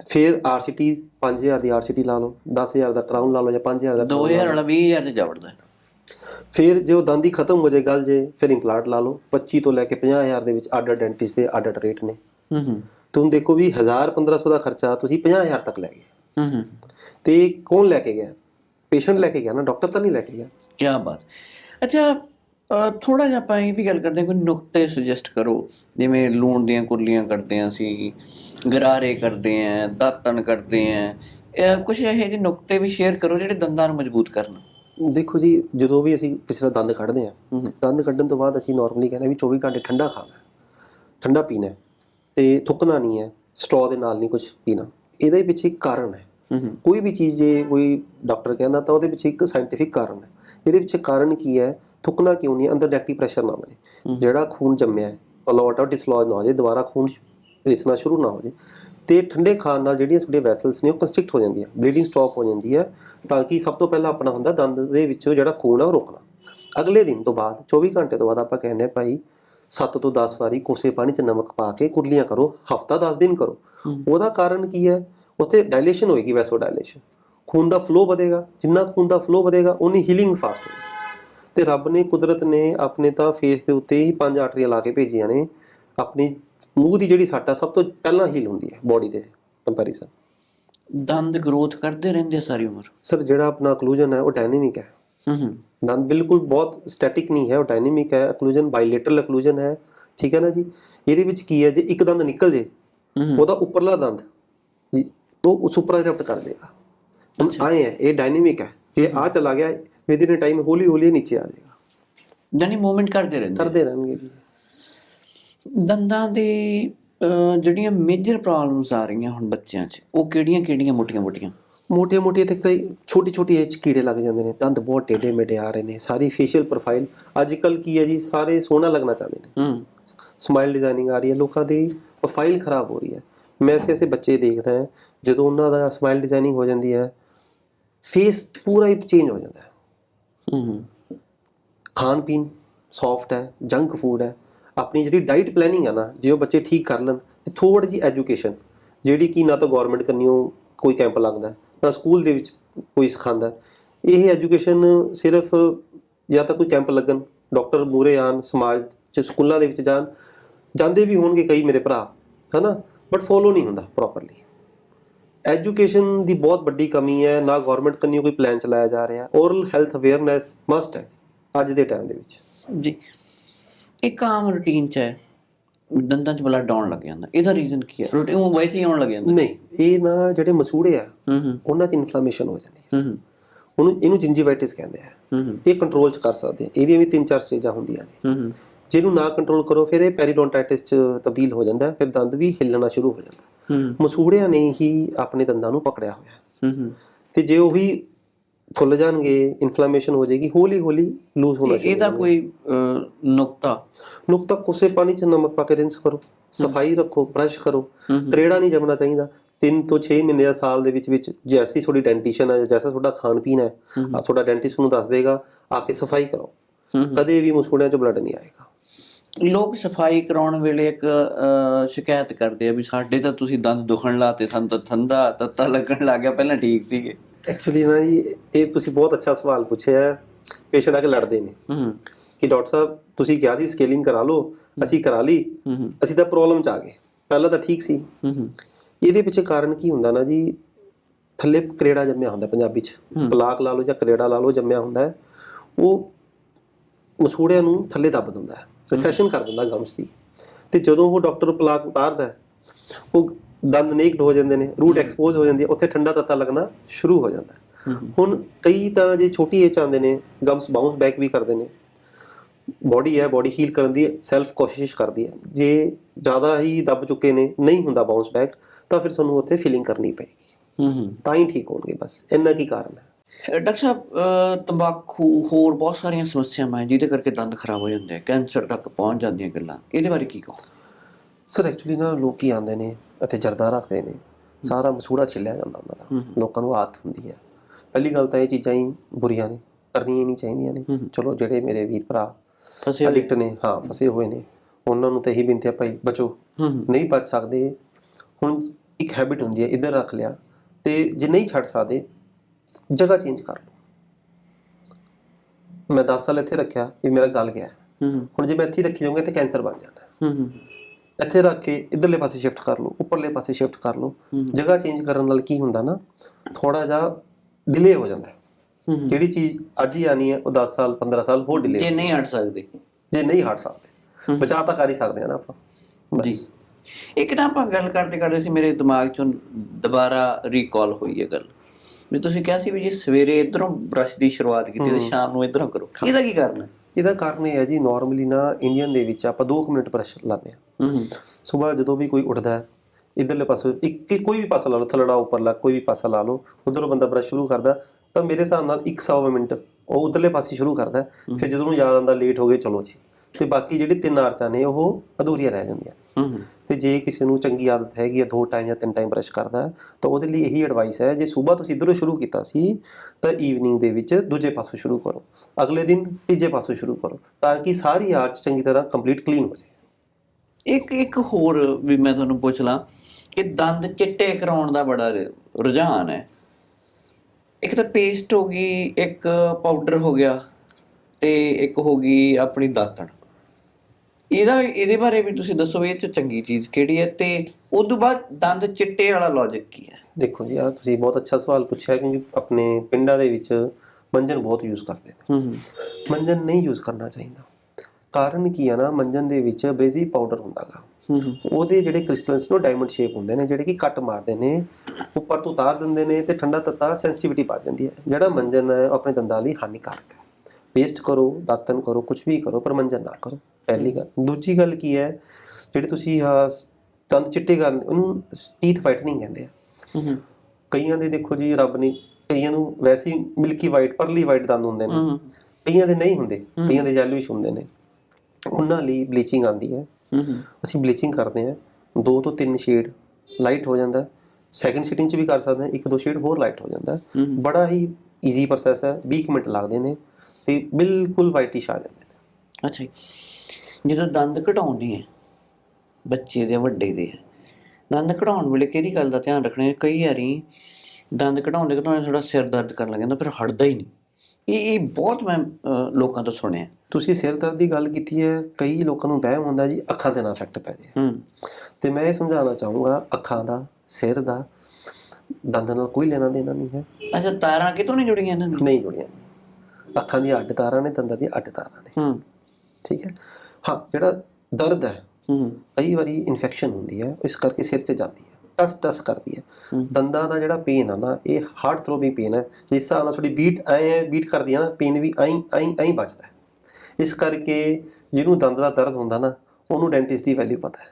ਫਿਰ ਆਰਸੀਟੀ 5000 ਦੀ ਆਰਸੀਟੀ ਲਾ ਲਓ 10000 ਦਾ ਕਰਾਊਨ ਲਾ ਲਓ ਜਾਂ 5000 ਦਾ crown ਲਾ 2000 ਲਓ। ਵਾਲਾ 20000 ਤੇ ਜਾਵੜਦਾ ਫਿਰ ਜੇ ਉਹ ਦੰਦ ਹੀ ਖਤਮ ਹੋ ਜਾਏ ਗੱਲ ਜੇ ਫਿਰ ਇੰਪਲਾਂਟ ਲਾ ਲਓ। 25 ਤੋਂ ਲੈ ਕੇ 50000 ਦੇ ਵਿੱਚ ਆਰਡਰ ਡੈਂਟਿਸਟ ਦੇ ਆਰਡਰ ਰੇਟ ਨੇ। ਹੂੰ ਹੂੰ। ਤੁਸੀਂ ਦੇਖੋ ਵੀ 1000 1500 ਦਾ ਖਰਚਾ ਤੁਸੀਂ 50000 ਤੱਕ ਲੈ ਗਏ। ਹੂੰ ਹੂੰ। ਤੇ ਕੌਣ ਲੈ ਕੇ ਗਿਆ? ਪੇਸ਼ੈਂਟ ਲੈ ਕੇ ਗਿਆ ਨਾ ਡਾਕਟਰ ਤਾਂ ਨਹੀਂ ਲੈ ਕੇ ਗਿਆ। ਕੀ ਬਾਤ। ਅੱਛਾ ਥੋੜਾ ਜਿਹਾ ਆਪਾਂ ਇਹ ਵੀ ਗੱਲ ਕਰਦੇ ਹਾਂ ਕੋਈ ਨੁਕਤੇ ਸੁਜੈਸਟ ਕਰੋ। ਜਿਵੇਂ ਲੂਣ ਦੀਆਂ ਕੁਰਲੀਆਂ ਕਰਦੇ ਆਂ ਅਸੀਂ ਗਰਾਰੇ ਕਰਦੇ ਆਂ ਦਾਤਣ ਕਰਦੇ ਆਂ ਕੁਝ ਇਹੋ ਜਿਹੇ ਨੁਕਤੇ ਵੀ ਸ਼ੇਅਰ ਕਰੋ ਜਿਹੜੇ ਦੰਦਾਂ ਨੂੰ ਮਜ਼ਬੂਤ ਕਰਨ। ਦੇਖੋ ਜੀ ਜਦੋਂ ਵੀ ਅਸੀਂ ਦਾ ਦੰਦ ਕੱਢਦੇ ਆ ਦੰਦ ਕੱਢਣ ਤੋਂ ਬਾਅਦ ਅਸੀਂ ਨਾਰਮਲੀ ਕਹਿੰਦੇ ਵੀ 24 ਘੰਟੇ ਠੰਡਾ ਖਾਣਾ ਠੰਡਾ ਪੀਣਾ। ਤੇ ਥੁੱਕਣਾ ਨਹੀਂ ਹੈ ਸਟ੍ਰੋ ਦੇ ਨਾਲ ਨਹੀਂ ਕੁਝ ਪੀਣਾ। ਇਹਦੇ ਪਿੱਛੇ ਇੱਕ ਕਾਰਨ ਹੈ। ਹੂੰ ਹੂੰ। ਕੋਈ ਵੀ ਚੀਜ਼ ਜੇ ਕੋਈ ਡਾਕਟਰ ਕਹਿੰਦਾ ਤਾਂ ਉਹਦੇ ਪਿੱਛੇ ਇੱਕ ਸਾਇੰਟੀਫਿਕ ਕਾਰਨ ਹੈ। ਇਹਦੇ ਪਿੱਛੇ ਕਾਰਨ ਕੀ ਹੈ? ਥੁੱਕਣਾ ਕਿਉਂ ਨਹੀਂ ਹੈ? ਅੰਦਰ ਡੈਕਟੀ ਪ੍ਰੈਸ਼ਰ ਨਾ ਬਣੇ ਹੂੰ। ਜਿਹੜਾ ਖੂਨ ਜੰਮਿਆ ਹੈ ਅਲੋਟ ਆਫ ਡਿਸਲੌਜ ਨਾ ਹੋ ਜਾਏ ਦੁਬਾਰਾ ਖੂਨ ਰਿਸਣਾ ਸ਼ੁਰੂ ਨਾ ਹੋ ਜਾਏ। ਤੇ ਠੰਡੇ ਖਾਣ ਨਾਲ ਜਿਹੜੀਆਂ ਤੁਹਾਡੇ ਵੈਸਲਸ ਨੇ ਉਹ ਕੰਸਟ੍ਰਿਕਟ ਹੋ ਜਾਂਦੀਆਂ ਬਲੀਡਿੰਗ ਸਟਾਪ ਹੋ ਜਾਂਦੀ ਹੈ ਤਾਂ ਕਿ ਸਭ ਤੋਂ ਪਹਿਲਾਂ ਆਪਣਾ ਹੁੰਦਾ ਦੰਦ ਦੇ ਵਿੱਚੋਂ ਜਿਹੜਾ ਖੂਨ ਹੈ ਉਹ ਰੋਕਣਾ। ਅਗਲੇ ਦਿਨ ਤੋਂ ਬਾਅਦ 24 ਘੰਟੇ ਤੋਂ ਬਾਅਦ ਆਪਾਂ ਕਹਿੰਦੇ ਹਾਂ ਭਾਈ 7 ਤੋਂ 10 ਵਾਰੀ ਕੋਸੇ ਪਾਣੀ 'ਚ ਨਮਕ ਪਾ ਕੇ ਕੁਰਲੀਆਂ ਕਰੋ ਹਫਤਾ 10 ਦਿਨ ਕਰੋ। ਉਹਦਾ ਕਾਰਨ ਕੀ ਹੈ? ਉੱਥੇ ਡਾਇਲੇਸ਼ਨ ਹੋਏਗੀ ਵੈਸੋ ਡਾਇਲੇਸ਼ਨ ਖੂਨ ਦਾ ਫਲੋ ਵਧੇਗਾ ਜਿੰਨਾ ਖੂਨ ਦਾ ਫਲੋ ਵਧੇਗਾ ਉਨੀ ਹੀਲਿੰਗ ਫਾਸਟ ਹੋਏਗੀ। ਤੇ ਰੱਬ ਨੇ ਕੁਦਰਤ ਨੇ ਆਪਣੇ ਤਾਂ ਫੇਸ ਦੇ ਉੱਤੇ ਹੀ ਪੰਜ ਆਰਟਰੀਆਂ ਲਾ ਕੇ ਭੇਜੀਆਂ ਨੇ। ਆਪਣੀ ਮੂੰਹ ਦੀ ਜਿਹੜੀ ਸੱਟ ਆ ਸਭ ਤੋਂ ਪਹਿਲਾਂ ਹੀਲ ਹੁੰਦੀ ਹੈ ਬੋਡੀ ਦੇ ਕੰਪੈਰੀਜ਼ਨ ਦੰਦ ਗਰੋਥ ਕਰਦੇ ਰਹਿੰਦੇ ਸਾਰੀ ਉਮਰ। ਸਰ ਜਿਹੜਾ ਆਪਣਾ ਅਕਲੂਜਨ ਹੈ ਉਹ ਡਾਇਨਾਮਿਕ ਹੈ। ਹੂੰ। ਹੂੰ ਦੰਦ ਬਿਲਕੁਲ ਬਹੁਤ ਸਟੈਟਿਕ ਨਹੀਂ ਹੈ ਉਹ ਡਾਇਨਾਮਿਕ ਹੈ ਅਕਲੂਜਨ ਬਾਈਲੇਟਰਲ ਅਕਲੂਜਨ ਹੈ ਠੀਕ ਹੈ ਨਾ ਜੀ? ਇਹਦੇ ਵਿੱਚ ਕੀ ਹੈ ਜੇ ਇੱਕ ਦੰਦ ਨਿਕਲ ਜੇ ਉਹਦਾ ਉੱਪਰਲਾ ਦੰਦ ਜੀ ਤੋਂ ਉਸ ਉੱਪਰ ਰਿਫਟ ਕਰ ਦੇਗਾ। ਹੁਣ। ਆਏ ਹੈ ਇਹ ਡਾਇਨਾਮਿਕ ਹੈ ਜੇ ਆ ਚਲਾ ਗਿਆ ਵਿਦ ਇਨ ਟਾਈਮ ਹੌਲੀ ਹੌਲੀ ਨੀਚੇ ਆ ਜਾਏਗਾ। ਜਾਨੀ ਮੂਵਮੈਂਟ ਕਰਦੇ ਰਹਿੰਦੇ। ਕਰਦੇ ਰਹਿਣਗੇ ਜੀ। ਦੰਦਾਂ ਦੇ ਜਿਹੜੀਆਂ ਮੇਜਰ ਪ੍ਰੋਬਲਮਸ ਆ ਰਹੀਆਂ ਹੁਣ ਬੱਚਿਆਂ 'ਚ ਉਹ ਕਿਹੜੀਆਂ ਕਿਹੜੀਆਂ ਮੋਟੀਆਂ-ਮੋਟੀਆਂ? ਮੋਟੇ ਮੋਟੇ ਤੱਕ ਤਾਂ ਛੋਟੀ ਛੋਟੀ 'ਚ ਕੀੜੇ ਲੱਗ ਜਾਂਦੇ ਨੇ ਦੰਦ ਬਹੁਤ ਟੇਢੇ ਮੇਢੇ ਆ ਰਹੇ ਨੇ ਸਾਰੀ ਫੇਸ਼ੀਅਲ ਪ੍ਰੋਫਾਈਲ ਅੱਜ ਕੱਲ ਕੀ ਹੈ ਜੀ ਸਾਰੇ ਸੋਹਣਾ ਲੱਗਣਾ ਚਾਹੁੰਦੇ ਨੇ। ਹੂੰ। ਸਮਾਈਲ ਡਿਜ਼ਾਈਨਿੰਗ ਆ ਰਹੀ ਹੈ ਲੋਕਾਂ ਦੀ ਪ੍ਰੋਫਾਈਲ ਖਰਾਬ ਹੋ ਰਹੀ ਹੈ। ਮੈਂ ਐਸੇ ਐਸੇ ਬੱਚੇ ਦੇਖਦਾ ਹਾਂ ਜਦੋਂ ਉਹਨਾਂ ਦਾ ਸਮਾਈਲ ਡਿਜ਼ਾਈਨਿੰਗ ਹੋ ਜਾਂਦੀ ਹੈ ਫੇਸ ਪੂਰਾ ਹੀ ਚੇਂਜ ਹੋ ਜਾਂਦਾ ਹੈ। ਹੂੰ ਖਾਣ ਪੀਣ ਸੌਫਟ ਹੈ ਜੰਕ ਫੂਡ ਹੈ ਆਪਣੀ ਜਿਹੜੀ ਡਾਈਟ ਪਲੈਨਿੰਗ ਹੈ ਨਾ ਜੇ ਉਹ ਬੱਚੇ ਠੀਕ ਕਰ ਲੈਣ ਤੇ ਥੋੜੀ ਜੀ ਐਜੂਕੇਸ਼ਨ ਜਿਹੜੀ ਕਿ ਨਾ ਤਾਂ ਗਵਰਨਮੈਂਟ ਕੰਨਿਓ ਕੋਈ ਕੈਂਪ ਲੱਗਦਾ ਨਾ ਸਕੂਲ ਦੇ ਵਿੱਚ ਕੋਈ ਸਿਖਾਉਂਦਾ। ਇਹ ਐਜੂਕੇਸ਼ਨ ਸਿਰਫ ਜਾਂ ਤਾਂ ਕੋਈ ਕੈਂਪ ਲੱਗਣ, ਡਾਕਟਰ ਮੂਰੇ ਆਣ ਸਮਾਜ ਚ ਸਕੂਲਾਂ ਦੇ ਵਿੱਚ ਜਾਣ, ਜਾਂਦੇ ਵੀ ਹੋਣਗੇ ਕਈ ਮੇਰੇ ਭਰਾ, ਹਨਾ? ਬਟ ਫੋਲੋ ਨਹੀਂ ਹੁੰਦਾ ਪ੍ਰੋਪਰਲੀ ਐਜੂਕੇਸ਼ਨ ਦੀ ਬਹੁਤ ਵੱਡੀ ਕਮੀ ਹੈ, ਨਾ ਗਵਰਨਮੈਂਟ ਕੰਨਿਓ ਕੋਈ ਪਲਾਨ ਚਲਾਇਆ ਜਾ ਰਿਹਾ। ਓਰਲ ਹੈਲਥ ਅਵੇਅਰਨੈਸ ਮਸਟ ਹੈ, ਅੱਜ ਦੇ ਟਾਈਮ ਦੇ ਵਿੱਚ। ਜੀ। ਇੱਕ ਆਮ ਰੁਟੀਨ 'ਚ ਹੈ। ਦੰਦਾਂ 'ਚ ਬਲੱਡ ਆਉਣ ਲੱਗ ਜਾਂਦਾ। ਇਹਦਾ ਰੀਜ਼ਨ ਕੀ ਹੈ? ਰੁਟੀਨ ਉਹ ਵੈਸੇ ਹੀ ਆਉਣ ਲੱਗ ਜਾਂਦਾ। ਨਹੀਂ ਇਹ ਨਾ ਜਿਹੜੇ ਮਸੂੜੇ ਆ ਉਹਨਾਂ 'ਚ ਇਨਫਲੇਮੇਸ਼ਨ ਹੋ ਜਾਂਦੀ ਹੈ। ਉਹਨੂੰ ਇਹਨੂੰ ਜਿੰਜੀਵਾਈਟਿਸ ਕਹਿੰਦੇ ਆ। ਇਹ ਕੰਟਰੋਲ 'ਚ ਕਰ ਸਕਦੇ ਆ। ਇਹਦੀਆਂ ਵੀ ਤਿੰਨ ਚਾਰ ਸਟੇਜਾਂ ਹੁੰਦੀਆਂ ਨੇ। ਜਿਹਨੂੰ ਨਾ ਕੰਟਰੋਲ ਕਰੋ ਫਿਰ ਇਹ ਪੈਰੀਡੋਂਟਾਈਟਿਸ 'ਚ ਤਬਦੀਲ ਹੋ ਜਾਂਦਾ। ਫਿਰ ਦੰਦ ਵੀ ਹਿੱਲਣਾ ਸ਼ੁਰੂ ਹੋ ਜਾਂਦਾ। ਮਸੂੜਿਆਂ ਨੇ ਹੀ ਆਪਣੇ ਦੰਦਾਂ ਨੂੰ ਪਕੜਿਆ ਹੋਇਆ। ਤੇ ਜੇ ਉਹੀ ਫੁੱਲ ਜਾਣਗੇ ਇਨਫਲੇਮੇਸ਼ਨ ਹੋ ਜਾਏਗੀ ਹੌਲੀ ਹੌਲੀ ਲੂਜ਼ ਹੋਣਾ ਸ਼ੁਰੂ ਇਹਦਾ ਕੋਈ ਨੁਕਤਾ? ਨੁਕਤਾ ਕੋਸੇ ਪਾਣੀ 'ਚ ਨਮਕ ਪਾ ਕੇ ਰਿੰਸ ਕਰੋ ਸਫ਼ਾਈ ਰੱਖੋ ਬ੍ਰਸ਼ ਕਰੋ ਤਰੇੜਾ ਨਹੀਂ ਜਮਣਾ ਚਾਹੀਦਾ। 3 ਤੋਂ 6 ਮਹੀਨੇ ਜਾਂ ਸਾਲ ਦੇ ਵਿੱਚ ਵਿੱਚ ਜੈਸੀ ਤੁਹਾਡੀ ਡੈਂਟੀਸ਼ਨ ਹੈ ਜੈਸਾ ਤੁਹਾਡਾ ਖਾਣ ਪੀਣ ਹੈ ਤੁਹਾਡਾ ਡੈਂਟਿਸਟ ਨੂੰ ਦੱਸ ਦੇਗਾ ਆ ਕੇ ਸਫ਼ਾਈ ਕਰੋ। ਕਦੇ ਵੀ ਮੁਸੂੜਿਆਂ 'ਚ ਬਲੱਡ ਨਹੀਂ ਆਏਗਾ। ਲੋਕ ਸਫ਼ਾਈ ਕਰਾਉਣ ਵੇਲੇ ਇੱਕ ਸ਼ਿਕਾਇਤ ਕਰਦੇ ਆ ਵੀ ਸਾਡੇ ਤਾਂ ਤੁਸੀਂ ਦੰਦ ਦੁਖਣ ਲਾਤੇ ਸਾਨੂੰ ਤਾਂ ਠੰਡਾ ਤੱਤਾ ਲੱਗਣ ਲੱਗ ਗਿਆ ਪਹਿਲਾਂ ਠੀਕ ਸੀਗੇ। ਐਕਚੁਅਲੀ ਨਾ ਜੀ ਇਹ ਤੁਸੀਂ ਬਹੁਤ ਅੱਛਾ ਸਵਾਲ ਪੁੱਛਿਆ ਹੈ। ਪੇਸ਼ੈਂਟ ਆ ਕੇ ਲੜਦੇ ਨੇ। ਹੂੰ ਕਿ ਡਾਕਟਰ ਸਾਹਿਬ ਤੁਸੀਂ ਕਿਹਾ ਸੀ ਸਕੇਲਿੰਗ ਕਰਾ ਲਓ ਅਸੀਂ ਕਰਾ ਲਈ। ਅਸੀਂ ਤਾਂ ਪ੍ਰੋਬਲਮ 'ਚ ਆ ਗਏ। ਪਹਿਲਾਂ ਤਾਂ ਠੀਕ ਸੀ। ਹੂੰ ਇਹਦੇ ਪਿੱਛੇ ਕਾਰਨ ਕੀ ਹੁੰਦਾ ਨਾ ਜੀ? ਥੱਲੇ ਕਰੇੜਾ ਜੰਮਿਆ ਹੁੰਦਾ ਪੰਜਾਬੀ ਚ। ਹੂੰ। ਪਲਾਕ ਲਾ ਲਓ ਜਾਂ ਕਰੇੜਾ ਲਾ ਲਓ ਜੰਮਿਆ ਹੁੰਦਾ ਹੈ। ਉਹ ਮਸੂੜਿਆਂ ਨੂੰ ਥੱਲੇ ਦੱਬ ਦਿੰਦਾ ਹੈ। ਰਿਸੈਸ਼ਨ ਕਰ ਦਿੰਦਾ ਗਮਸ ਦੀ। ਤੇ ਜਦੋਂ ਉਹ ਡਾਕਟਰ ਪਲਾਕ ਉਤਾਰਦਾ ਉਹ ਦੰਦ ਨੇਕਡ ਹੋ ਜਾਂਦੇ ਨੇ ਰੂਟ ਐਕਸਪੋਜ਼ ਹੋ ਜਾਂਦੀ ਹੈ ਉੱਥੇ ਠੰਡਾ ਤੱਤਾ ਲੱਗਣਾ ਸ਼ੁਰੂ ਹੋ ਜਾਂਦਾ ਹੈ। ਹੁਣ ਕਈ ਤਾਂ ਜੇ ਛੋਟੀ ਏਜ ਆਉਂਦੇ ਨੇ ਗਮਸ ਬਾਉਂਸ ਬੈਕ ਵੀ ਕਰਦੇ ਨੇ ਬੋਡੀ ਹੈ ਬੋਡੀ ਹੀਲ ਕਰਨ ਦੀ ਸੈਲਫ ਕੋਸ਼ਿਸ਼ ਕਰਦੀ ਹੈ। ਜੇ ਜ਼ਿਆਦਾ ਹੀ ਦੱਬ ਚੁੱਕੇ ਨੇ ਨਹੀਂ ਹੁੰਦਾ ਬਾਉਂਸ ਬੈਕ ਤਾਂ ਫਿਰ ਸਾਨੂੰ ਉੱਥੇ ਫੀਲਿੰਗ ਕਰਨੀ ਪਏਗੀ। ਹੂੰ ਹੂੰ। ਤਾਂ ਹੀ ਠੀਕ ਹੋਣਗੇ ਬਸ ਇੰਨਾ ਕੀ ਕਾਰਨ ਹੈ। ਡਾਕਟਰ ਸਾਹਿਬ ਤੰਬਾਕੂ ਹੋਰ ਬਹੁਤ ਸਾਰੀਆਂ ਸਮੱਸਿਆਵਾਂ ਹੈ ਜਿਹਦੇ ਕਰਕੇ ਦੰਦ ਖਰਾਬ ਹੋ ਜਾਂਦੇ ਆ ਕੈਂਸਰ ਤੱਕ ਪਹੁੰਚ ਜਾਂਦੀਆਂ ਗੱਲਾਂ। ਇਹਦੇ ਬਾਰੇ ਕੀ ਕਹੋ ਸਰ ਐਕਚੁਅਲੀ ਨਾ ਲੋਕੀ ਆਉਂਦੇ ਨੇ ਅਤੇ ਜਰਦਾ ਰੱਖਦੇ ਨੇ। ਸਾਰਾ ਮਸੂੜਾ ਛਿੱਲਿਆ ਜਾਂਦਾ ਉਹਨਾਂ। ਦਾ। ਲੋਕਾਂ ਨੂੰ ਆਦਤ ਹੁੰਦੀ ਹੈ। ਪਹਿਲੀ ਗੱਲ ਤਾਂ ਇਹ ਚੀਜ਼ਾਂ ਹੀ ਬੁਰੀਆਂ ਨੇ ਕਰਨੀਆਂ ਨਹੀਂ ਚਾਹੀਦੀਆਂ ਨੇ। ਚਲੋ ਜਿਹੜੇ ਮੇਰੇ ਵੀਰ ਭਰਾ ਫਸੇ ਐਡਿਕਟ ਨੇ ਹਾਂ ਫਸੇ ਹੋਏ ਨੇ। ਉਹਨਾਂ ਨੂੰ ਤਾਂ ਇਹੀ ਬੇਨਤੀ ਹੈ ਭਾਈ ਬਚੋ। ਨਹੀਂ ਬਚ ਸਕਦੇ। ਹੁਣ ਇੱਕ ਹੈਬਿਟ ਹੁੰਦੀ ਹੈ ਇੱਧਰ ਰੱਖ ਲਿਆ ਤੇ ਜੇ ਨਹੀਂ ਛੱਡ ਸਕਦੇ ਜਗ੍ਹਾ ਚੇਂਜ ਕਰ ਲਓ। ਮੈਂ 10 ਸਾਲ ਇੱਥੇ ਰੱਖਿਆ ਇਹ ਮੇਰਾ ਗਲ ਗਿਆ। ਹੁਣ ਜੇ ਮੈਂ ਇੱਥੇ ਰੱਖੀ ਜਾਊਂਗਾ ਤੇ ਕੈਂਸਰ ਬਣ ਜਾਣਾ ਹੈ। ਹੂੰ ਹੂੰ। ਇੱਥੇ ਰੱਖ ਕੇ ਇਧਰਲੇ ਪਾਸੇ ਸ਼ਿਫਟ ਕਰ ਲਓ ਉੱਪਰਲੇ ਪਾਸੇ ਸ਼ਿਫਟ ਕਰ ਲਓ। ਜਗ੍ਹਾ ਚੇਂਜ ਕਰਨ ਨਾਲ ਕੀ ਹੁੰਦਾ ਨਾ ਥੋੜਾ ਜਿਹਾ ਡਿਲੇ ਹੋ ਜਾਂਦਾ। ਜਿਹੜੀ ਚੀਜ਼ ਅੱਜ ਹੀ ਆਣੀ ਹੈ ਉਹ 10 ਸਾਲ 15 ਸਾਲ ਹੋਰ ਡਿਲੇ ਜੇ ਨਹੀਂ ਹਟ ਸਕਦੇ। ਜੇ ਨਹੀਂ ਹਟ ਸਕਦੇ। ਬਚਾ ਤਾਂ ਕਰ ਹੀ ਸਕਦੇ ਆ ਨਾ ਆਪਾਂ। ਜੀ। ਇੱਕ ਨਾ ਆਪਾਂ ਗੱਲ ਕਰਦੇ ਕਰਦੇ ਸੀ ਮੇਰੇ ਦਿਮਾਗ ਚੋਂ ਦੁਬਾਰਾ ਰੀਕਾਲ ਹੋਈ ਹੈ ਗੱਲ। ਵੀ ਤੁਸੀਂ ਕਿਹਾ ਸੀ ਵੀ ਜੇ ਸਵੇਰੇ ਇਧਰੋਂ ਬ੍ਰਸ਼ ਦੀ ਸ਼ੁਰੂਆਤ ਕੀਤੀ ਤੇ। ਸ਼ਾਮ ਨੂੰ ਇਧਰੋਂ ਕਰੋ। ਇਹਦਾ ਕੀ ਕਾਰਨ ਇਹਦਾ ਕਾਰਨ ਇਹ ਹੈ ਜੀ ਨਾਰਮਲੀ ਨਾ ਇੰਡੀਅਨ ਦੇ ਵਿੱਚ ਆਪਾਂ 2 ਮਿੰਟ ਪ੍ਰੈਸ਼ਰ ਲਾਉਂਦੇ ਆ ਹੂੰ ਹੂੰ। ਸਵੇਰ ਜਦੋਂ ਵੀ ਕੋਈ ਉੱਠਦਾ ਹੈ ਇਧਰਲੇ ਪਾਸੇ ਇੱਕ ਕੋਈ ਵੀ ਪਾਸਾ ਲਾ ਲਓ ਥਲੜਾ ਉੱਪਰਲਾ ਕੋਈ ਵੀ ਪਾਸਾ ਲਾ ਲਓ ਉਧਰੋਂ ਬੰਦਾ ਬ੍ਰਸ਼ ਸ਼ੁਰੂ ਕਰਦਾ ਤਾਂ ਮੇਰੇ ਹਿਸਾਬ ਨਾਲ 100 ਮਿੰਟ ਉਹ ਉਧਰਲੇ ਪਾਸੇ ਸ਼ੁਰੂ ਕਰਦਾ। ਫਿਰ ਜਦੋਂ ਉਹਨੂੰ ਯਾਦ ਆਉਂਦਾ ਲੇਟ ਹੋ ਗਏ ਚਲੋ ਜੀ। ਤੇ ਬਾਕੀ ਜਿਹੜੀ ਤਿੰਨ ਆਰਚਾਂ ਨੇ ਉਹ ਅਧੂਰੀਆਂ ਰਹਿ ਜਾਂਦੀਆਂ ਹੂੰ। ਤੇ ਜੇ ਕਿਸੇ ਨੂੰ ਚੰਗੀ ਆਦਤ ਹੈਗੀ ਆ, ਦੋ ਟਾਈਮ ਜਾਂ ਤਿੰਨ ਟਾਈਮ ਬ੍ਰਸ਼ ਕਰਦਾ, ਤਾਂ ਉਹਦੇ ਲਈ ਇਹੀ ਐਡਵਾਈਸ ਹੈ, ਜੇ ਸਵੇਰ ਤੁਸੀਂ ਇਧਰੋਂ ਸ਼ੁਰੂ ਕੀਤਾ ਸੀ, ਤਾਂ ਈਵਨਿੰਗ ਦੇ ਵਿੱਚ ਦੂਜੇ ਪਾਸੋਂ ਸ਼ੁਰੂ ਕਰੋ। ਅਗਲੇ ਦਿਨ ਤੀਜੇ ਪਾਸੋਂ ਸ਼ੁਰੂ ਕਰੋ, ਤਾਂ ਕਿ ਸਾਰੀ ਆਰਚ ਚੰਗੀ ਤਰ੍ਹਾਂ ਕੰਪਲੀਟ ਕਲੀਨ ਹੋ ਜਾਏ। ਇੱਕ ਇੱਕ ਹੋਰ ਵੀ ਮੈਂ ਤੁਹਾਨੂੰ ਪੁੱਛ ਲਾਂ, ਕਿ ਦੰਦ ਚਿੱਟੇ ਕਰਾਉਣ ਦਾ ਬੜਾ ਰੁਝਾਨ ਹੈ। ਇੱਕ ਤਾਂ ਪੇਸਟ ਹੋ ਗਈ, ਇੱਕ ਪਾਊਡਰ ਹੋ ਗਿਆ, ਤੇ ਇੱਕ ਹੋ ਗਈ ਆਪਣੀ ਦਾਤਣ। ਇਹਦਾ ਇਹਦੇ ਬਾਰੇ ਵੀ ਤੁਸੀਂ ਦੱਸੋ ਵੀ ਇਹ ਚ ਚੰਗੀ ਚੀਜ਼ ਕਿਹੜੀ ਹੈ ਤੇ ਉਸ ਤੋਂ ਬਾਅਦ ਦੰਦ ਚਿੱਟੇ ਵਾਲਾ ਲੌਜੀਕ ਕੀ ਹੈ? ਦੇਖੋ ਜੀ ਆ ਤੁਸੀਂ ਬਹੁਤ ਅੱਛਾ ਸਵਾਲ ਪੁੱਛਿਆ ਕਿਉਂਕਿ ਆਪਣੇ ਪਿੰਡਾਂ ਦੇ ਵਿੱਚ ਮੰਜਨ ਬਹੁਤ ਯੂਜ਼ ਕਰਦੇ ਨੇ। ਹੂੰ ਹੂੰ। ਮੰਜਨ ਨਹੀਂ ਯੂਜ਼ ਕਰਨਾ ਚਾਹੀਦਾ। ਕਾਰਨ ਕੀ ਆ ਨਾ ਮੰਜਨ ਦੇ ਵਿੱਚ ਬ੍ਰੇਜ਼ੀ ਪਾਊਡਰ ਹੁੰਦਾਗਾ ਉਹਦੇ ਜਿਹੜੇ ਕ੍ਰਿਸਟਲਸ ਨੂੰ ਡਾਇਮੰਡ ਸ਼ੇਪ ਹੁੰਦੇ ਨੇ ਜਿਹੜੇ ਕਿ ਕੱਟ ਮਾਰਦੇ ਨੇ ਉੱਪਰ ਤੋਂ ਉਤਾਰ ਦਿੰਦੇ ਨੇ ਤੇ ਠੰਡਾ ਤੱਤਾ ਸੈਂਸਿਟੀਵਿਟੀ ਪਾ ਜਾਂਦੀ ਹੈ। ਜਿਹੜਾ ਮੰਜਨ ਹੈ ਆਪਣੇ ਦੰਦਾਂ ਲਈ ਹਾਨੀਕਾਰਕ ਹੈ। ਪੇਸਟ ਕਰੋ ਦਾਤਨ ਕਰੋ ਕੁਝ ਵੀ ਕਰੋ ਪਰ ਮੰਜਨ ਨਾ ਕਰੋ। ਪਹਿਲੀ ਗੱਲ। ਦੂਜੀ ਗੱਲ ਕੀ ਹੈ ਜਿਹੜੇ ਤੁਸੀਂ ਆਹ ਦੰਦ ਚਿੱਟੇ ਕਰਨ ਉਹਨੂੰ ਟੀਥ ਵਾਈਟਨਿੰਗ ਕਹਿੰਦੇ ਆ। ਕਈਆਂ ਦੇ ਦੇਖੋ ਜੀ ਰੱਬ ਨੇ ਕਈਆਂ ਨੂੰ ਵੈਸੇ ਹੀ ਮਿਲਕੀ ਵਾਈਟ ਪਰਲੀ ਵਾਈਟ ਦੰਦ ਹੁੰਦੇ ਨੇ। ਕਈਆਂ ਦੇ ਨਹੀਂ ਹੁੰਦੇ। ਕਈਆਂ ਦੇ ਯੈਲੋਇਸ਼ ਹੁੰਦੇ ਨੇ। ਉਹਨਾਂ ਲਈ ਬਲੀਚਿੰਗ ਆਂਦੀ ਹੈ। ਅਸੀਂ ਬਲੀਚਿੰਗ ਕਰਦੇ ਹਾਂ। ਦੋ ਤੋਂ ਤਿੰਨ ਸ਼ੇਡ ਲਾਈਟ ਹੋ ਜਾਂਦਾ। ਸੈਕੰਡ ਸੀਟਿੰਗ 'ਚ ਵੀ ਕਰ ਸਕਦੇ ਹਾਂ। ਇੱਕ ਦੋ ਸ਼ੇਡ ਹੋਰ ਲਾਈਟ ਹੋ ਜਾਂਦਾ। ਬੜਾ ਹੀ ਈਜ਼ੀ ਪ੍ਰੋਸੈਸ ਹੈ। 20 ਕੁ ਮਿੰਟ ਲੱਗਦੇ ਨੇ ਤੇ ਬਿਲਕੁਲ ਵਾਈਟਿਸ਼ ਆ ਜਾਂਦੇ ਨੇ। ਅੱਛਾ ਜੀ। ਜਦੋਂ ਦੰਦ ਕਢਾਉਣੇ ਹੈ ਬੱਚੇ ਦੇ ਵੱਡੇ ਦੇ ਦੰਦ ਕਢਾਉਣ ਵੇਲੇ ਕਿਹੜੀ ਗੱਲ ਦਾ ਧਿਆਨ ਰੱਖਣਾ? ਹੈ? ਕਈ ਵਾਰੀ ਦੰਦ ਕਢਾਉਂਦੇ ਕਢਾਉਂਦੇ ਥੋੜਾ ਸਿਰ ਦਰਦ ਕਰਨ ਲੱਗ ਜਾਂਦਾ ਫਿਰ ਹਟਦਾ ਹੀ ਨਹੀਂ। ਇਹ ਇਹ ਬਹੁਤ ਮੈਂ ਲੋਕਾਂ ਤੋਂ ਸੁਣਿਆ। ਤੁਸੀਂ ਸਿਰ ਦਰਦ ਦੀ ਗੱਲ ਕੀਤੀ ਹੈ ਕਈ ਲੋਕਾਂ ਨੂੰ ਵਹਿਮ ਹੁੰਦਾ ਜੀ ਅੱਖਾਂ ਤੇ ਨਾ ਇਫੈਕਟ ਪੈ ਜੇ। ਹੂੰ। ਤੇ ਮੈਂ ਇਹ ਸਮਝਾਉਣਾ ਚਾਹੂੰਗਾ ਅੱਖਾਂ ਦਾ ਸਿਰ ਦਾ ਦੰਦ ਨਾਲ ਕੋਈ ਲੈਣਾ ਦੇਣਾ ਨਹੀਂ ਹੈ। ਅੱਛਾ ਤਾਰਾਂ ਕਿਤੋਂ ਨਹੀਂ ਜੁੜੀਆਂ ਇਹਨਾਂ ਨਹੀਂ ਜੁੜੀਆਂ ਅੱਖਾਂ ਦੀਆਂ ਅੱਡ ਤਾਰਾਂ ਨੇ ਦੰਦਾਂ ਦੀਆਂ ਅੱਡ ਤਾਰਾਂ ਨੇ। ਹੂੰ। ਠੀਕ ਹੈ? ਹਾਂ ਜਿਹੜਾ ਦਰਦ ਹੈ ਹੂੰ। ਕਈ ਵਾਰੀ ਇਨਫੈਕਸ਼ਨ ਹੁੰਦੀ ਹੈ ਇਸ ਕਰਕੇ ਸਿਰ 'ਚ ਜਾਂਦੀ ਹੈ ਟਸ ਟਸ ਕਰਦੀ ਹੈ। ਦੰਦਾਂ ਦਾ ਜਿਹੜਾ ਪੇਨ ਆ ਨਾ ਇਹ ਹਾਰਟ ਥਰੋਬਿੰਗ ਪੇਨ ਹੈ ਜਿਸ ਹਿਸਾਬ ਨਾਲ ਤੁਹਾਡੀ ਬੀਟ ਐ ਹੈ ਬੀਟ ਕਰਦੀ ਆ ਨਾ ਪੇਨ ਵੀ ਐਂ ਐਂ ਐਂ ਵੱਜਦਾ ਹੈ। ਇਸ ਕਰਕੇ ਜਿਹਨੂੰ ਦੰਦ ਦਾ ਦਰਦ ਹੁੰਦਾ ਨਾ ਉਹਨੂੰ ਡੈਂਟਿਸਟ ਦੀ ਵੈਲਿਊ ਪਤਾ ਹੈ।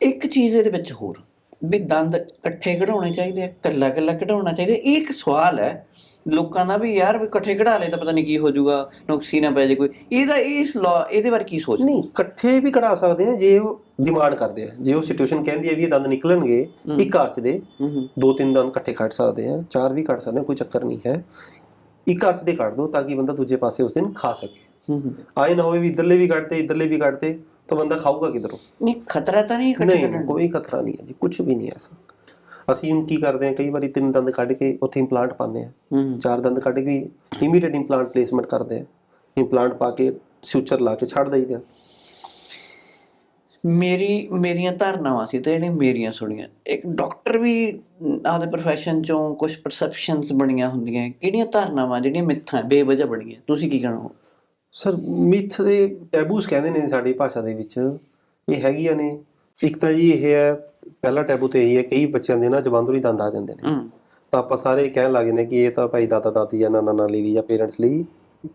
ਇੱਕ ਚੀਜ਼ ਇਹਦੇ ਵਿੱਚ ਹੋਰ ਵੀ ਦੰਦ ਇਕੱਠੇ ਕਢਾਉਣੇ ਚਾਹੀਦੇ ਆ ਇਕੱਲਾ ਇਕੱਲਾ ਕਢਾਉਣਾ ਚਾਹੀਦਾ ਇਹ ਇੱਕ ਸਵਾਲ ਹੈ ਲੋਕਾਂ ਦਾ ਵੀ ਯਾਰ ਵੀ ਇਕੱਠੇ ਕਢਾ ਲਏ ਤਾਂ ਪਤਾ ਨਹੀਂ ਕੀ ਹੋ ਜਾਊਗਾ ਨੁਕਸੀ ਨਾ ਪੈ ਜਾਏ ਕੋਈ। ਇਹਦਾ ਇਸ ਲਾ ਇਹਦੇ ਬਾਰੇ ਕੀ ਸੋਚ? ਨਹੀਂ ਇਕੱਠੇ ਵੀ ਕਢਾ ਸਕਦੇ ਆ ਜੇ ਉਹ ਡਿਮਾਂਡ ਕਰਦੇ ਆ। ਜੇ ਉਹ ਸਿਚੁਏਸ਼ਨ ਕਹਿੰਦੀ ਹੈ ਵੀ ਇਹ ਦੰਦ ਨਿਕਲਣਗੇ। ਇੱਕ ਆਰਚ ਦੇ ਦੋ ਤਿੰਨ ਦੰਦ ਇਕੱਠੇ ਕੱਢ ਸਕਦੇ ਆ ਚਾਰ ਵੀ ਕੱਢ ਸਕਦੇ ਆ ਕੋਈ ਚੱਕਰ ਨਹੀਂ ਹੈ। ਇੱਕ ਆਰਚ ਦੇ ਕੱਢ ਦਿਓ ਤਾਂ ਕਿ ਬੰਦਾ ਦੂਜੇ ਪਾਸੇ ਉਸ ਦਿਨ ਖਾ ਸਕੇ। ਆਏ ਨਾ ਹੋਵੇ ਵੀ ਇਧਰਲੇ ਵੀ ਕੱਢਤੇ ਇਧਰਲੇ ਵੀ ਕੱਢਤੇ ਤਾਂ ਬੰਦਾ ਖਾਊਗਾ ਕਿਧਰੋਂ? ਨਹੀਂ ਖਤਰਾ ਤਾਂ ਨਹੀਂ ਇਕੱਠੇ ਕੱਢਣ ਦਾ? ਕੋਈ ਖਤਰਾ ਨਹੀਂ ਹੈ ਜੀ ਕੁਝ ਵੀ ਨਹੀਂ ਐਸਾ। ਅਸੀਂ ਹੁਣ ਕੀ ਕਰਦੇ ਹਾਂ ਕਈ ਵਾਰੀ ਤਿੰਨ ਦੰਦ ਕੱਢ ਕੇ ਉੱਥੇ ਇੰਪਲਾਂਟ ਪਾਉਂਦੇ ਆ ਹੂੰ। ਹੂੰ। ਚਾਰ ਦੰਦ ਕੱਢ ਕੇ ਇਮੀਡੀਏਟ ਇੰਪਲਾਂਟ ਪਲੇਸਮੈਂਟ ਕਰਦੇ ਆ ਇੰਪਲਾਂਟ ਪਾ ਕੇ ਸਿਊਚਰ ਲਾ ਕੇ ਛੱਡ ਦਈਦਾ। ਮੇਰੀ ਮੇਰੀਆਂ ਧਾਰਨਾਵਾਂ ਸੀ ਤੇ ਜਿਹੜੀਆਂ ਮੇਰੀਆਂ ਸੁਣੀਆਂ ਇੱਕ ਡਾਕਟਰ ਵੀ ਆਪਦੇ profession ਚੋਂ ਕੁਝ ਪਰਸੈਪਸ਼ਨਸ ਬਣੀਆਂ ਹੁੰਦੀਆਂ। ਕਿਹੜੀਆਂ ਧਾਰਨਾਵਾਂ ਜਿਹੜੀਆਂ ਮਿੱਥਾਂ ਬੇਵਜ੍ਹਾ ਬਣੀਆਂ? ਤੁਸੀਂ ਕੀ ਕਹਿਣਾ? ਸਰ ਮਿਥ ਦੇ ਟੈਬੂਸ ਕਹਿੰਦੇ ਨੇ ਸਾਡੀ ਭਾਸ਼ਾ ਦੇ ਵਿੱਚ। ਇਹ ਹੈਗੀਆਂ ਨੇ। ਇੱਕ ਤਾਂ ਜੀ ਇਹ ਹੈ ਪਹਿਲਾ ਟੈਬੂ ਤੇ ਇਹੀ ਹੈ ਕਈ ਬੱਚਿਆਂ ਦੇ ਨਾ ਹੀ ਦੰਦ ਆ ਜਾਂਦੇ ਨੇ ਤਾਂ ਆਪਾਂ ਸਾਰੇ ਕਹਿਣ ਲੱਗੇ ਨੇ ਕਿ ਇਹ ਤਾਂ ਭਾਈ ਦਾਦਾ ਦਾਦੀ ਜਾਂ ਨਾਨਾ ਨਾਨੀ ਲਈ ਜਾਂ ਪੇਰੈਂਟਸ ਲਈ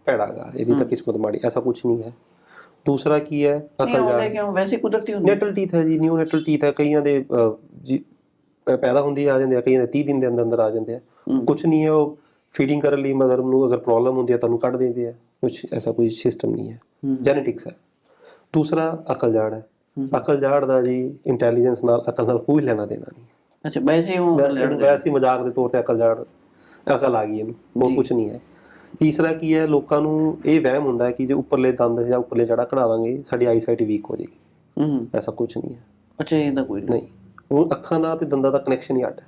ਭੈੜਾਗਾ ਇਹਦੀ ਤਾਂ। ਕਿਸਮਤ ਮਾੜੀ ਐਸਾ ਕੁਝ ਨਹੀਂ ਹੈ ਦੂਸਰਾ ਕੀ ਹੈ ਅਕਲ ਜਾ ਕਿਉਂ ਵੈਸੇ ਕੁਦਰਤੀ ਹੁੰਦੇ ਨੈਟਲ ਟੀਥ ਹੈ ਜੀ ਨਿਊ ਨੈਟਲ ਟੀਥ ਹੈ ਕਈਆਂ ਦੇ ਪੈਦਾ ਹੁੰਦੀ ਆ ਜਾਂਦੇ ਆ ਕਈਆਂ ਦੇ 30 ਦਿਨ ਦੇ ਅੰਦਰ ਅੰਦਰ ਆ ਜਾਂਦੇ ਆ। ਕੁਝ ਨਹੀਂ ਹੈ ਉਹ ਫੀਡਿੰਗ ਕਰਨ ਲਈ ਮਦਰ ਨੂੰ ਅਗਰ ਪ੍ਰੋਬਲਮ ਹੁੰਦੀ ਹੈ ਤੁਹਾਨੂੰ ਕੱਢ ਦਿੰਦੇ ਆ ਕੁਝ ਐਸਾ ਕੋਈ ਸਿਸਟਮ ਨਹੀਂ ਹੈ। ਜੈਨੇਟਿਕਸ ਹੈ ਦੂਸਰਾ ਅਕਲ ਜਾੜ ਹੂੰ। ਅਕਲ ਦਾ ਜੀ ਇੰਟੈਲੀਜੈਂਸ ਨਾਲ ਅਕਲ ਨਾਲ ਕੋਈ ਲੈਣਾ ਦੇਣਾ ਨਹੀਂ। ਅੱਛਾ ਵੈਸੇ ਉਹ ਵੈਸੇ ਮਜ਼ਾਕ ਦੇ ਤੌਰ ਤੇ ਅਕਲ ਜਾੜ ਅਕਲ ਆ ਗਈ ਇਹਨੂੰ ਹੋਰ। ਕੁਝ ਨਹੀਂ ਹੈ। ਤੀਸਰਾ ਕੀ ਹੈ ਲੋਕਾਂ ਨੂੰ ਇਹ ਵਹਿਮ ਹੁੰਦਾ ਹੈ ਕਿ ਜੇ ਉੱਪਰਲੇ ਦੰਦ ਜਾਂ ਉੱਪਰਲੇ ਜੜਾ ਕਢਾ ਦਾਂਗੇ ਸਾਡੀ ਆਈਸਾਈਟ ਵੀਕ ਹੋ ਜਾਏਗੀ। ਹੂੰ ਐਸਾ ਕੁਝ ਨਹੀਂ ਹੈ। ਅੱਛਾ ਇਹਦਾ ਕੋਈ ਨਹੀਂ। ਉਹ ਅੱਖਾਂ ਦਾ ਤੇ ਦੰਦਾਂ ਦਾ ਕਨੈਕਸ਼ਨ ਹੀ ਅੱਡ ਹੈ।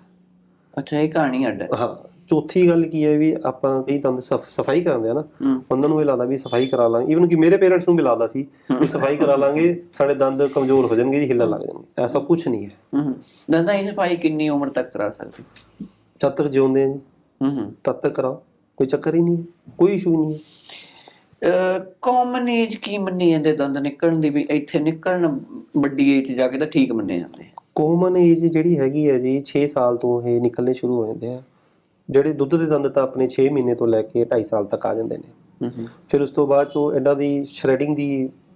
ਅੱਛਾ ਇਹ ਕਹਾਣੀ ਅੱਡ ਹੈ। ਹਾਂ। ਚੌਥੀ ਗੱਲ ਕੀ ਹੈ ਵੀ ਆਪਾਂ ਕਈ ਦੰਦ ਸਫ- ਸਫ਼ਾਈ ਕਰਾਉਂਦੇ ਆ ਨਾ ਉਹਨਾਂ ਨੂੰ ਇਹ ਲੱਗਦਾ ਵੀ ਸਫ਼ਾਈ ਕਰਾ ਲਾਂਗੇ। ਈਵਨ ਕਿ ਮੇਰੇ ਪੇਰੈਂਟਸ ਨੂੰ ਵੀ ਲੱਗਦਾ ਸੀ ਵੀ ਸਫ਼ਾਈ ਕਰਾ ਲਾਂਗੇ ਸਾਡੇ ਦੰਦ ਕਮਜ਼ੋਰ ਹੋ ਜਾਣਗੇ ਜੀ ਹਿੱਲਣ ਲੱਗ ਜਾਣਗੇ ਐਸਾ ਕੁਝ ਨਹੀਂ ਹੈ। ਦੰਦਾਂ ਦੀ ਸਫ਼ਾਈ ਕਿੰਨੀ ਉਮਰ ਤੱਕ ਕਰਾ ਸਕਦੇ? ਜਦ ਤੱਕ ਜਿਉਂਦੇ ਆ ਜੀ। ਤਦ ਤੱਕ ਕਰਾਓ। ਕੋਈ ਚੱਕਰ ਹੀ ਨਹੀਂ ਕੋਈ ਇਸ਼ੂ ਨਹੀਂ ਕਾਮਨ ਏਜ ਕੀ ਮੰਨੀ ਜਾਂਦੇ ਦੰਦ ਨਿਕਲਣ ਦੀ? ਵੀ ਇੱਥੇ ਨਿਕਲਣ ਵੱਡੀ ਏਜ ਜਾ ਕੇ ਤਾਂ ਠੀਕ ਮੰਨੇ ਜਾਂਦੇ ਕਾਮਨ ਏਜ ਜਿਹੜੀ ਹੈਗੀ ਹੈ ਜੀ 6 ਸਾਲ ਤੋਂ ਇਹ ਨਿਕਲਣੇ ਸ਼ੁਰੂ ਹੋ ਜਾਂਦੇ ਆ। ਜਿਹੜੇ ਦੁੱਧ ਦੇ ਦੰਦ ਤਾਂ ਆਪਣੇ 6 ਮਹੀਨੇ ਤੋਂ ਲੈ ਕੇ 2.5 ਸਾਲ ਤੱਕ ਆ ਜਾਂਦੇ ਨੇ। ਫਿਰ ਉਸ ਤੋਂ ਬਾਅਦ ਚੋਂ ਇਹਨਾਂ ਦੀ ਸ਼੍ਰੈਡਿੰਗ ਦੀ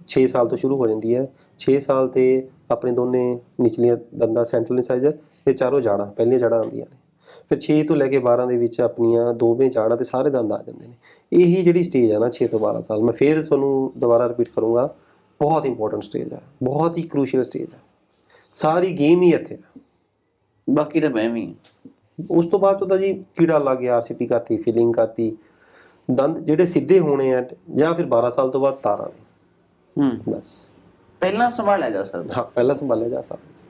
6 ਸਾਲ ਤੋਂ ਸ਼ੁਰੂ ਹੋ ਜਾਂਦੀ ਹੈ। 6 ਸਾਲ ਤੇ ਆਪਣੇ ਦੋਨੇ ਨਿਚਲੀਆਂ ਦੰਦਾਂ ਸੈਂਟਰਲ ਇਨਸਾਈਜ਼ਰ ਤੇ ਚਾਰੋਂ ਜਾੜਾਂ ਪਹਿਲੀਆਂ ਜਾੜਾਂ ਆਉਂਦੀਆਂ ਨੇ। ਫਿਰ 6 ਤੋਂ ਲੈ ਕੇ 12 ਦੇ ਵਿੱਚ ਆਪਣੀਆਂ ਦੋਵੇਂ ਜਾੜਾਂ ਤੇ ਸਾਰੇ ਦੰਦ ਆ ਜਾਂਦੇ ਨੇ। ਇਹੀ ਜਿਹੜੀ ਸਟੇਜ ਹੈ ਨਾ 6 ਤੋਂ 12 ਸਾਲ ਮੈਂ ਫਿਰ ਤੁਹਾਨੂੰ ਦੁਬਾਰਾ ਰਿਪੀਟ ਕਰੂੰਗਾ ਬਹੁਤ ਇੰਪੋਰਟੈਂਟ ਸਟੇਜ ਹੈ ਬਹੁਤ ਹੀ ਕ੍ਰੂਸ਼ੀਅਲ ਸਟੇਜ ਹੈ ਸਾਰੀ ਗੇਮ ਹੀ ਇੱਥੇ ਬਾਕੀ ਤਾਂ ਹੀ ਹੈ। ਉਸ ਤੋਂ ਬਾਅਦ ਤਾਂ ਜੀ ਕੀੜਾ ਲੱਗ ਗਿਆ ਆਰਸੀਟੀ ਕਰਤੀ ਫਿਲਿੰਗ ਕਰਤੀ। ਦੰਦ ਜਿਹੜੇ ਸਿੱਧੇ ਹੋਣੇ ਆ ਜਾਂ ਫਿਰ 12 ਸਾਲ ਤੋਂ ਬਾਅਦ ਤਾਰਾਂ ਨੇ ਹੂੰ। ਬਸ। ਪਹਿਲਾਂ ਸੰਭਾਲਿਆ ਜਾ ਸਕਦਾ। ਹਾਂ ਪਹਿਲਾਂ ਸੰਭਾਲਿਆ ਜਾ ਸਕਦਾ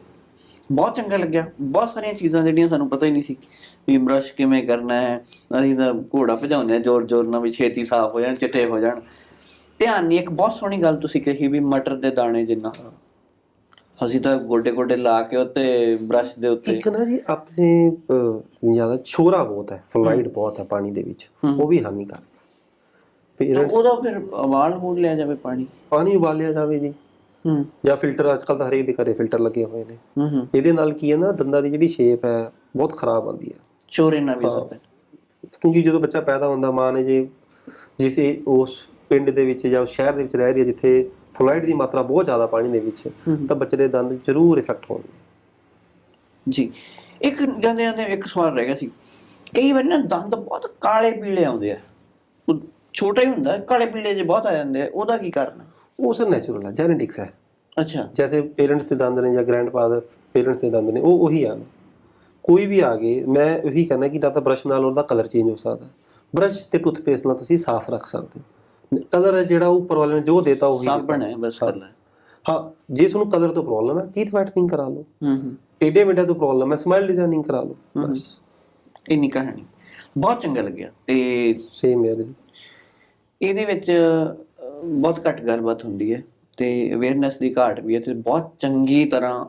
ਬਹੁਤ ਚੰਗਾ ਲੱਗਿਆ। ਬਹੁਤ ਸਾਰੀਆਂ ਚੀਜ਼ਾਂ ਜਿਹੜੀਆਂ ਸਾਨੂੰ ਪਤਾ ਹੀ ਨਹੀਂ ਸੀ ਵੀ ਬ੍ਰਸ਼ ਕਿਵੇਂ ਕਰਨਾ ਹੈ। ਅਸੀਂ ਤਾਂ ਘੋੜਾ ਭਜਾਉਂਦੇ ਆ ਜ਼ੋਰ ਜ਼ੋਰ ਨਾਲ ਵੀ ਛੇਤੀ ਸਾਫ਼ ਹੋ ਜਾਣ ਚਿੱਟੇ ਹੋ ਜਾਣ। ਧਿਆਨ ਨਹੀਂ ਇੱਕ ਬਹੁਤ ਸੋਹਣੀ ਗੱਲ ਤੁਸੀਂ ਕਹੀ ਵੀ ਮਟਰ ਦੇ ਦਾਣੇ ਜਿੰਨਾ। ਅਸੀਂ ਤਾਂ ਗੋਡੇ ਗੋਡੇ ਲਾ ਕੇ ਉੱਤੇ ਬ੍ਰਸ਼ ਦੇ ਉੱਤੇ। ਇੱਕ ਨਾ ਜੀ ਆਪਣੇ ਜ਼ਿਆਦਾ ਛੋਰਾ ਬਹੁਤ ਹੈ ਫਲੋਰਾਈਡ ਬਹੁਤ ਹੈ ਪਾਣੀ ਦੇ ਵਿੱਚ। ਉਹ ਵੀ ਹਾਨੀਕਾਰਕ। ਪੇਰੈਂਟਸ ਉਹਦਾ ਫਿਰ ਉਬਾਲ ਮੂਲ ਲਿਆ ਜਾਵੇ ਪਾਣੀ। ਪਾਣੀ ਉਬਾਲਿਆ ਜਾਵੇ ਜੀ। ਹੂੰ। ਜਾਂ ਫਿਲਟਰ ਅੱਜਕੱਲ ਤਾਂ ਹਰੇਕ ਦੇ ਘਰੇ ਫਿਲਟਰ ਲੱਗੇ ਹੋਏ ਨੇ। ਹੂੰ ਇਹਦੇ ਨਾਲ ਕੀ ਹੈ ਨਾ ਦੰਦਾਂ ਦੀ ਜਿਹੜੀ ਸ਼ੇਪ ਹੈ ਬਹੁਤ ਖਰਾਬ ਆਉਂਦੀ ਹੈ। ਚੋਰੇ ਨਾ ਵੀ। ਸਕੇ ਕਿਉਂਕਿ ਜਦੋਂ ਬੱਚਾ ਪੈਦਾ ਹੁੰਦਾ ਮਾਂ ਨੇ ਜੇ ਜਿਸੇ ਉਸ ਪਿੰਡ ਦੇ ਵਿੱਚ ਜਾਂ ਸ਼ਹਿਰ ਦੇ ਵਿੱਚ ਰਹਿ ਰਹੀ ਹੈ ਜਿੱਥੇ ਫਲੋਰਾਈਡ ਦੀ ਮਾਤਰਾ ਬਹੁਤ ਜ਼ਿਆਦਾ ਪਾਣੀ ਦੇ ਵਿੱਚ ਤਾਂ ਬੱਚੇ ਦੇ ਦੰਦ ਜ਼ਰੂਰ ਇਫੈਕਟ ਹੋਣਗੇ ਜੀ। ਇੱਕ ਜਾਂਦੇ ਜਾਂਦੇ ਇੱਕ ਸਵਾਲ ਰਹਿ ਗਿਆ ਸੀ। ਕਈ ਵਾਰੀ ਨਾ ਦੰਦ ਬਹੁਤ ਕਾਲੇ ਪੀਲੇ ਆਉਂਦੇ ਆ। ਉਹ ਛੋਟਾ ਹੀ ਹੁੰਦਾ ਕਾਲੇ ਪੀਲੇ ਜੇ ਬਹੁਤ ਆ ਜਾਂਦੇ ਆ ਉਹਦਾ ਕੀ ਕਾਰਨ ਉਹ ਸਰ ਨੈਚੁਰਲ ਹੈ ਜੈਨੇਟਿਕਸ ਹੈ। ਅੱਛਾ। ਜੈਸੇ ਪੇਰੈਂਟਸ ਦੇ ਦੰਦ ਨੇ ਜਾਂ ਗ੍ਰੈਂਡਫਾਦਰ ਪੇਰੈਂਟਸ ਦੇ ਦੰਦ ਨੇ ਉਹ ਉਹੀ ਹਨ ਕੋਈ ਵੀ ਆ ਗਏ ਮੈਂ ਉਹੀ ਕਹਿੰਦਾ ਕਿ ਨਾ ਤਾਂ ਬ੍ਰਸ਼ ਨਾਲ ਉਹਦਾ ਕਲਰ ਚੇਂਜ ਹੋ ਸਕਦਾ। ਬ੍ਰਸ਼ ਤੇ ਟੂਥਪੇਸਟ ਨਾਲ ਤੁਸੀਂ ਸਾਫ਼ ਰੱਖ ਸਕਦੇ ਹੋ। ਕਲਰ ਜਿਹੜਾ ਉਹ ਵਾਲੇ ਨੇ ਜੋ ਦੇਤਾ ਉਹੀ। ਸਾਬਣ ਹੈ ਬਸ ਕਰ ਲੈ। ਹਾਂ ਜੇ ਤੁਹਾਨੂੰ ਕਲਰ ਤੋਂ ਪ੍ਰੋਬਲਮ ਹੈ ਟੀਥ ਵਾਈਟਨਿੰਗ ਕਰਾ ਲਓ। ਹੂੰ ਹੂੰ। ਟੇਡੇ ਮੇਡਾ ਤੋਂ ਪ੍ਰੋਬਲਮ ਹੈ ਸਮਾਈਲ ਡਿਜ਼ਾਈਨਿੰਗ ਕਰਾ ਲਓ। ਬਸ। ਇੰਨੀ ਕਹਾਣੀ। ਬਹੁਤ ਚੰਗਾ ਲੱਗਿਆ ਤੇ ਸੇਮ ਯਾਰ ਜੀ। ਇਹਦੇ ਵਿੱਚ ਬਹੁਤ ਘੱਟ ਗੱਲਬਾਤ ਹੁੰਦੀ ਹੈ ਤੇ ਅਵੇਅਰਨੈਸ ਦੀ ਘਾਟ ਵੀ ਹੈ ਤੇ ਬਹੁਤ ਚੰਗੀ ਤਰ੍ਹਾਂ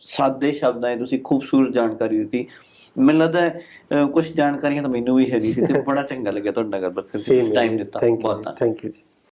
ਸਾਦੇ ਸ਼ਬਦਾਂ 'ਚ ਤੁਸੀਂ ਖੂਬਸੂਰਤ ਜਾਣਕਾਰੀ ਦਿੱਤੀ। ਮੈਨੂੰ ਲੱਗਦਾ ਕੁਝ ਜਾਣਕਾਰੀਆਂ ਤਾਂ ਮੈਨੂੰ ਵੀ ਹੈ ਨਹੀਂ ਸੀ ਤੇ (laughs) ਬੜਾ ਚੰਗਾ ਲੱਗਿਆ ਤੁਹਾਡੇ ਨਾਲ ਗੱਲਬਾਤ ਕਰਕੇ ਟਾਈਮ ਦਿੱਤਾ ਬਹੁਤ। ਥੈਂਕ ਯੂ ਜੀ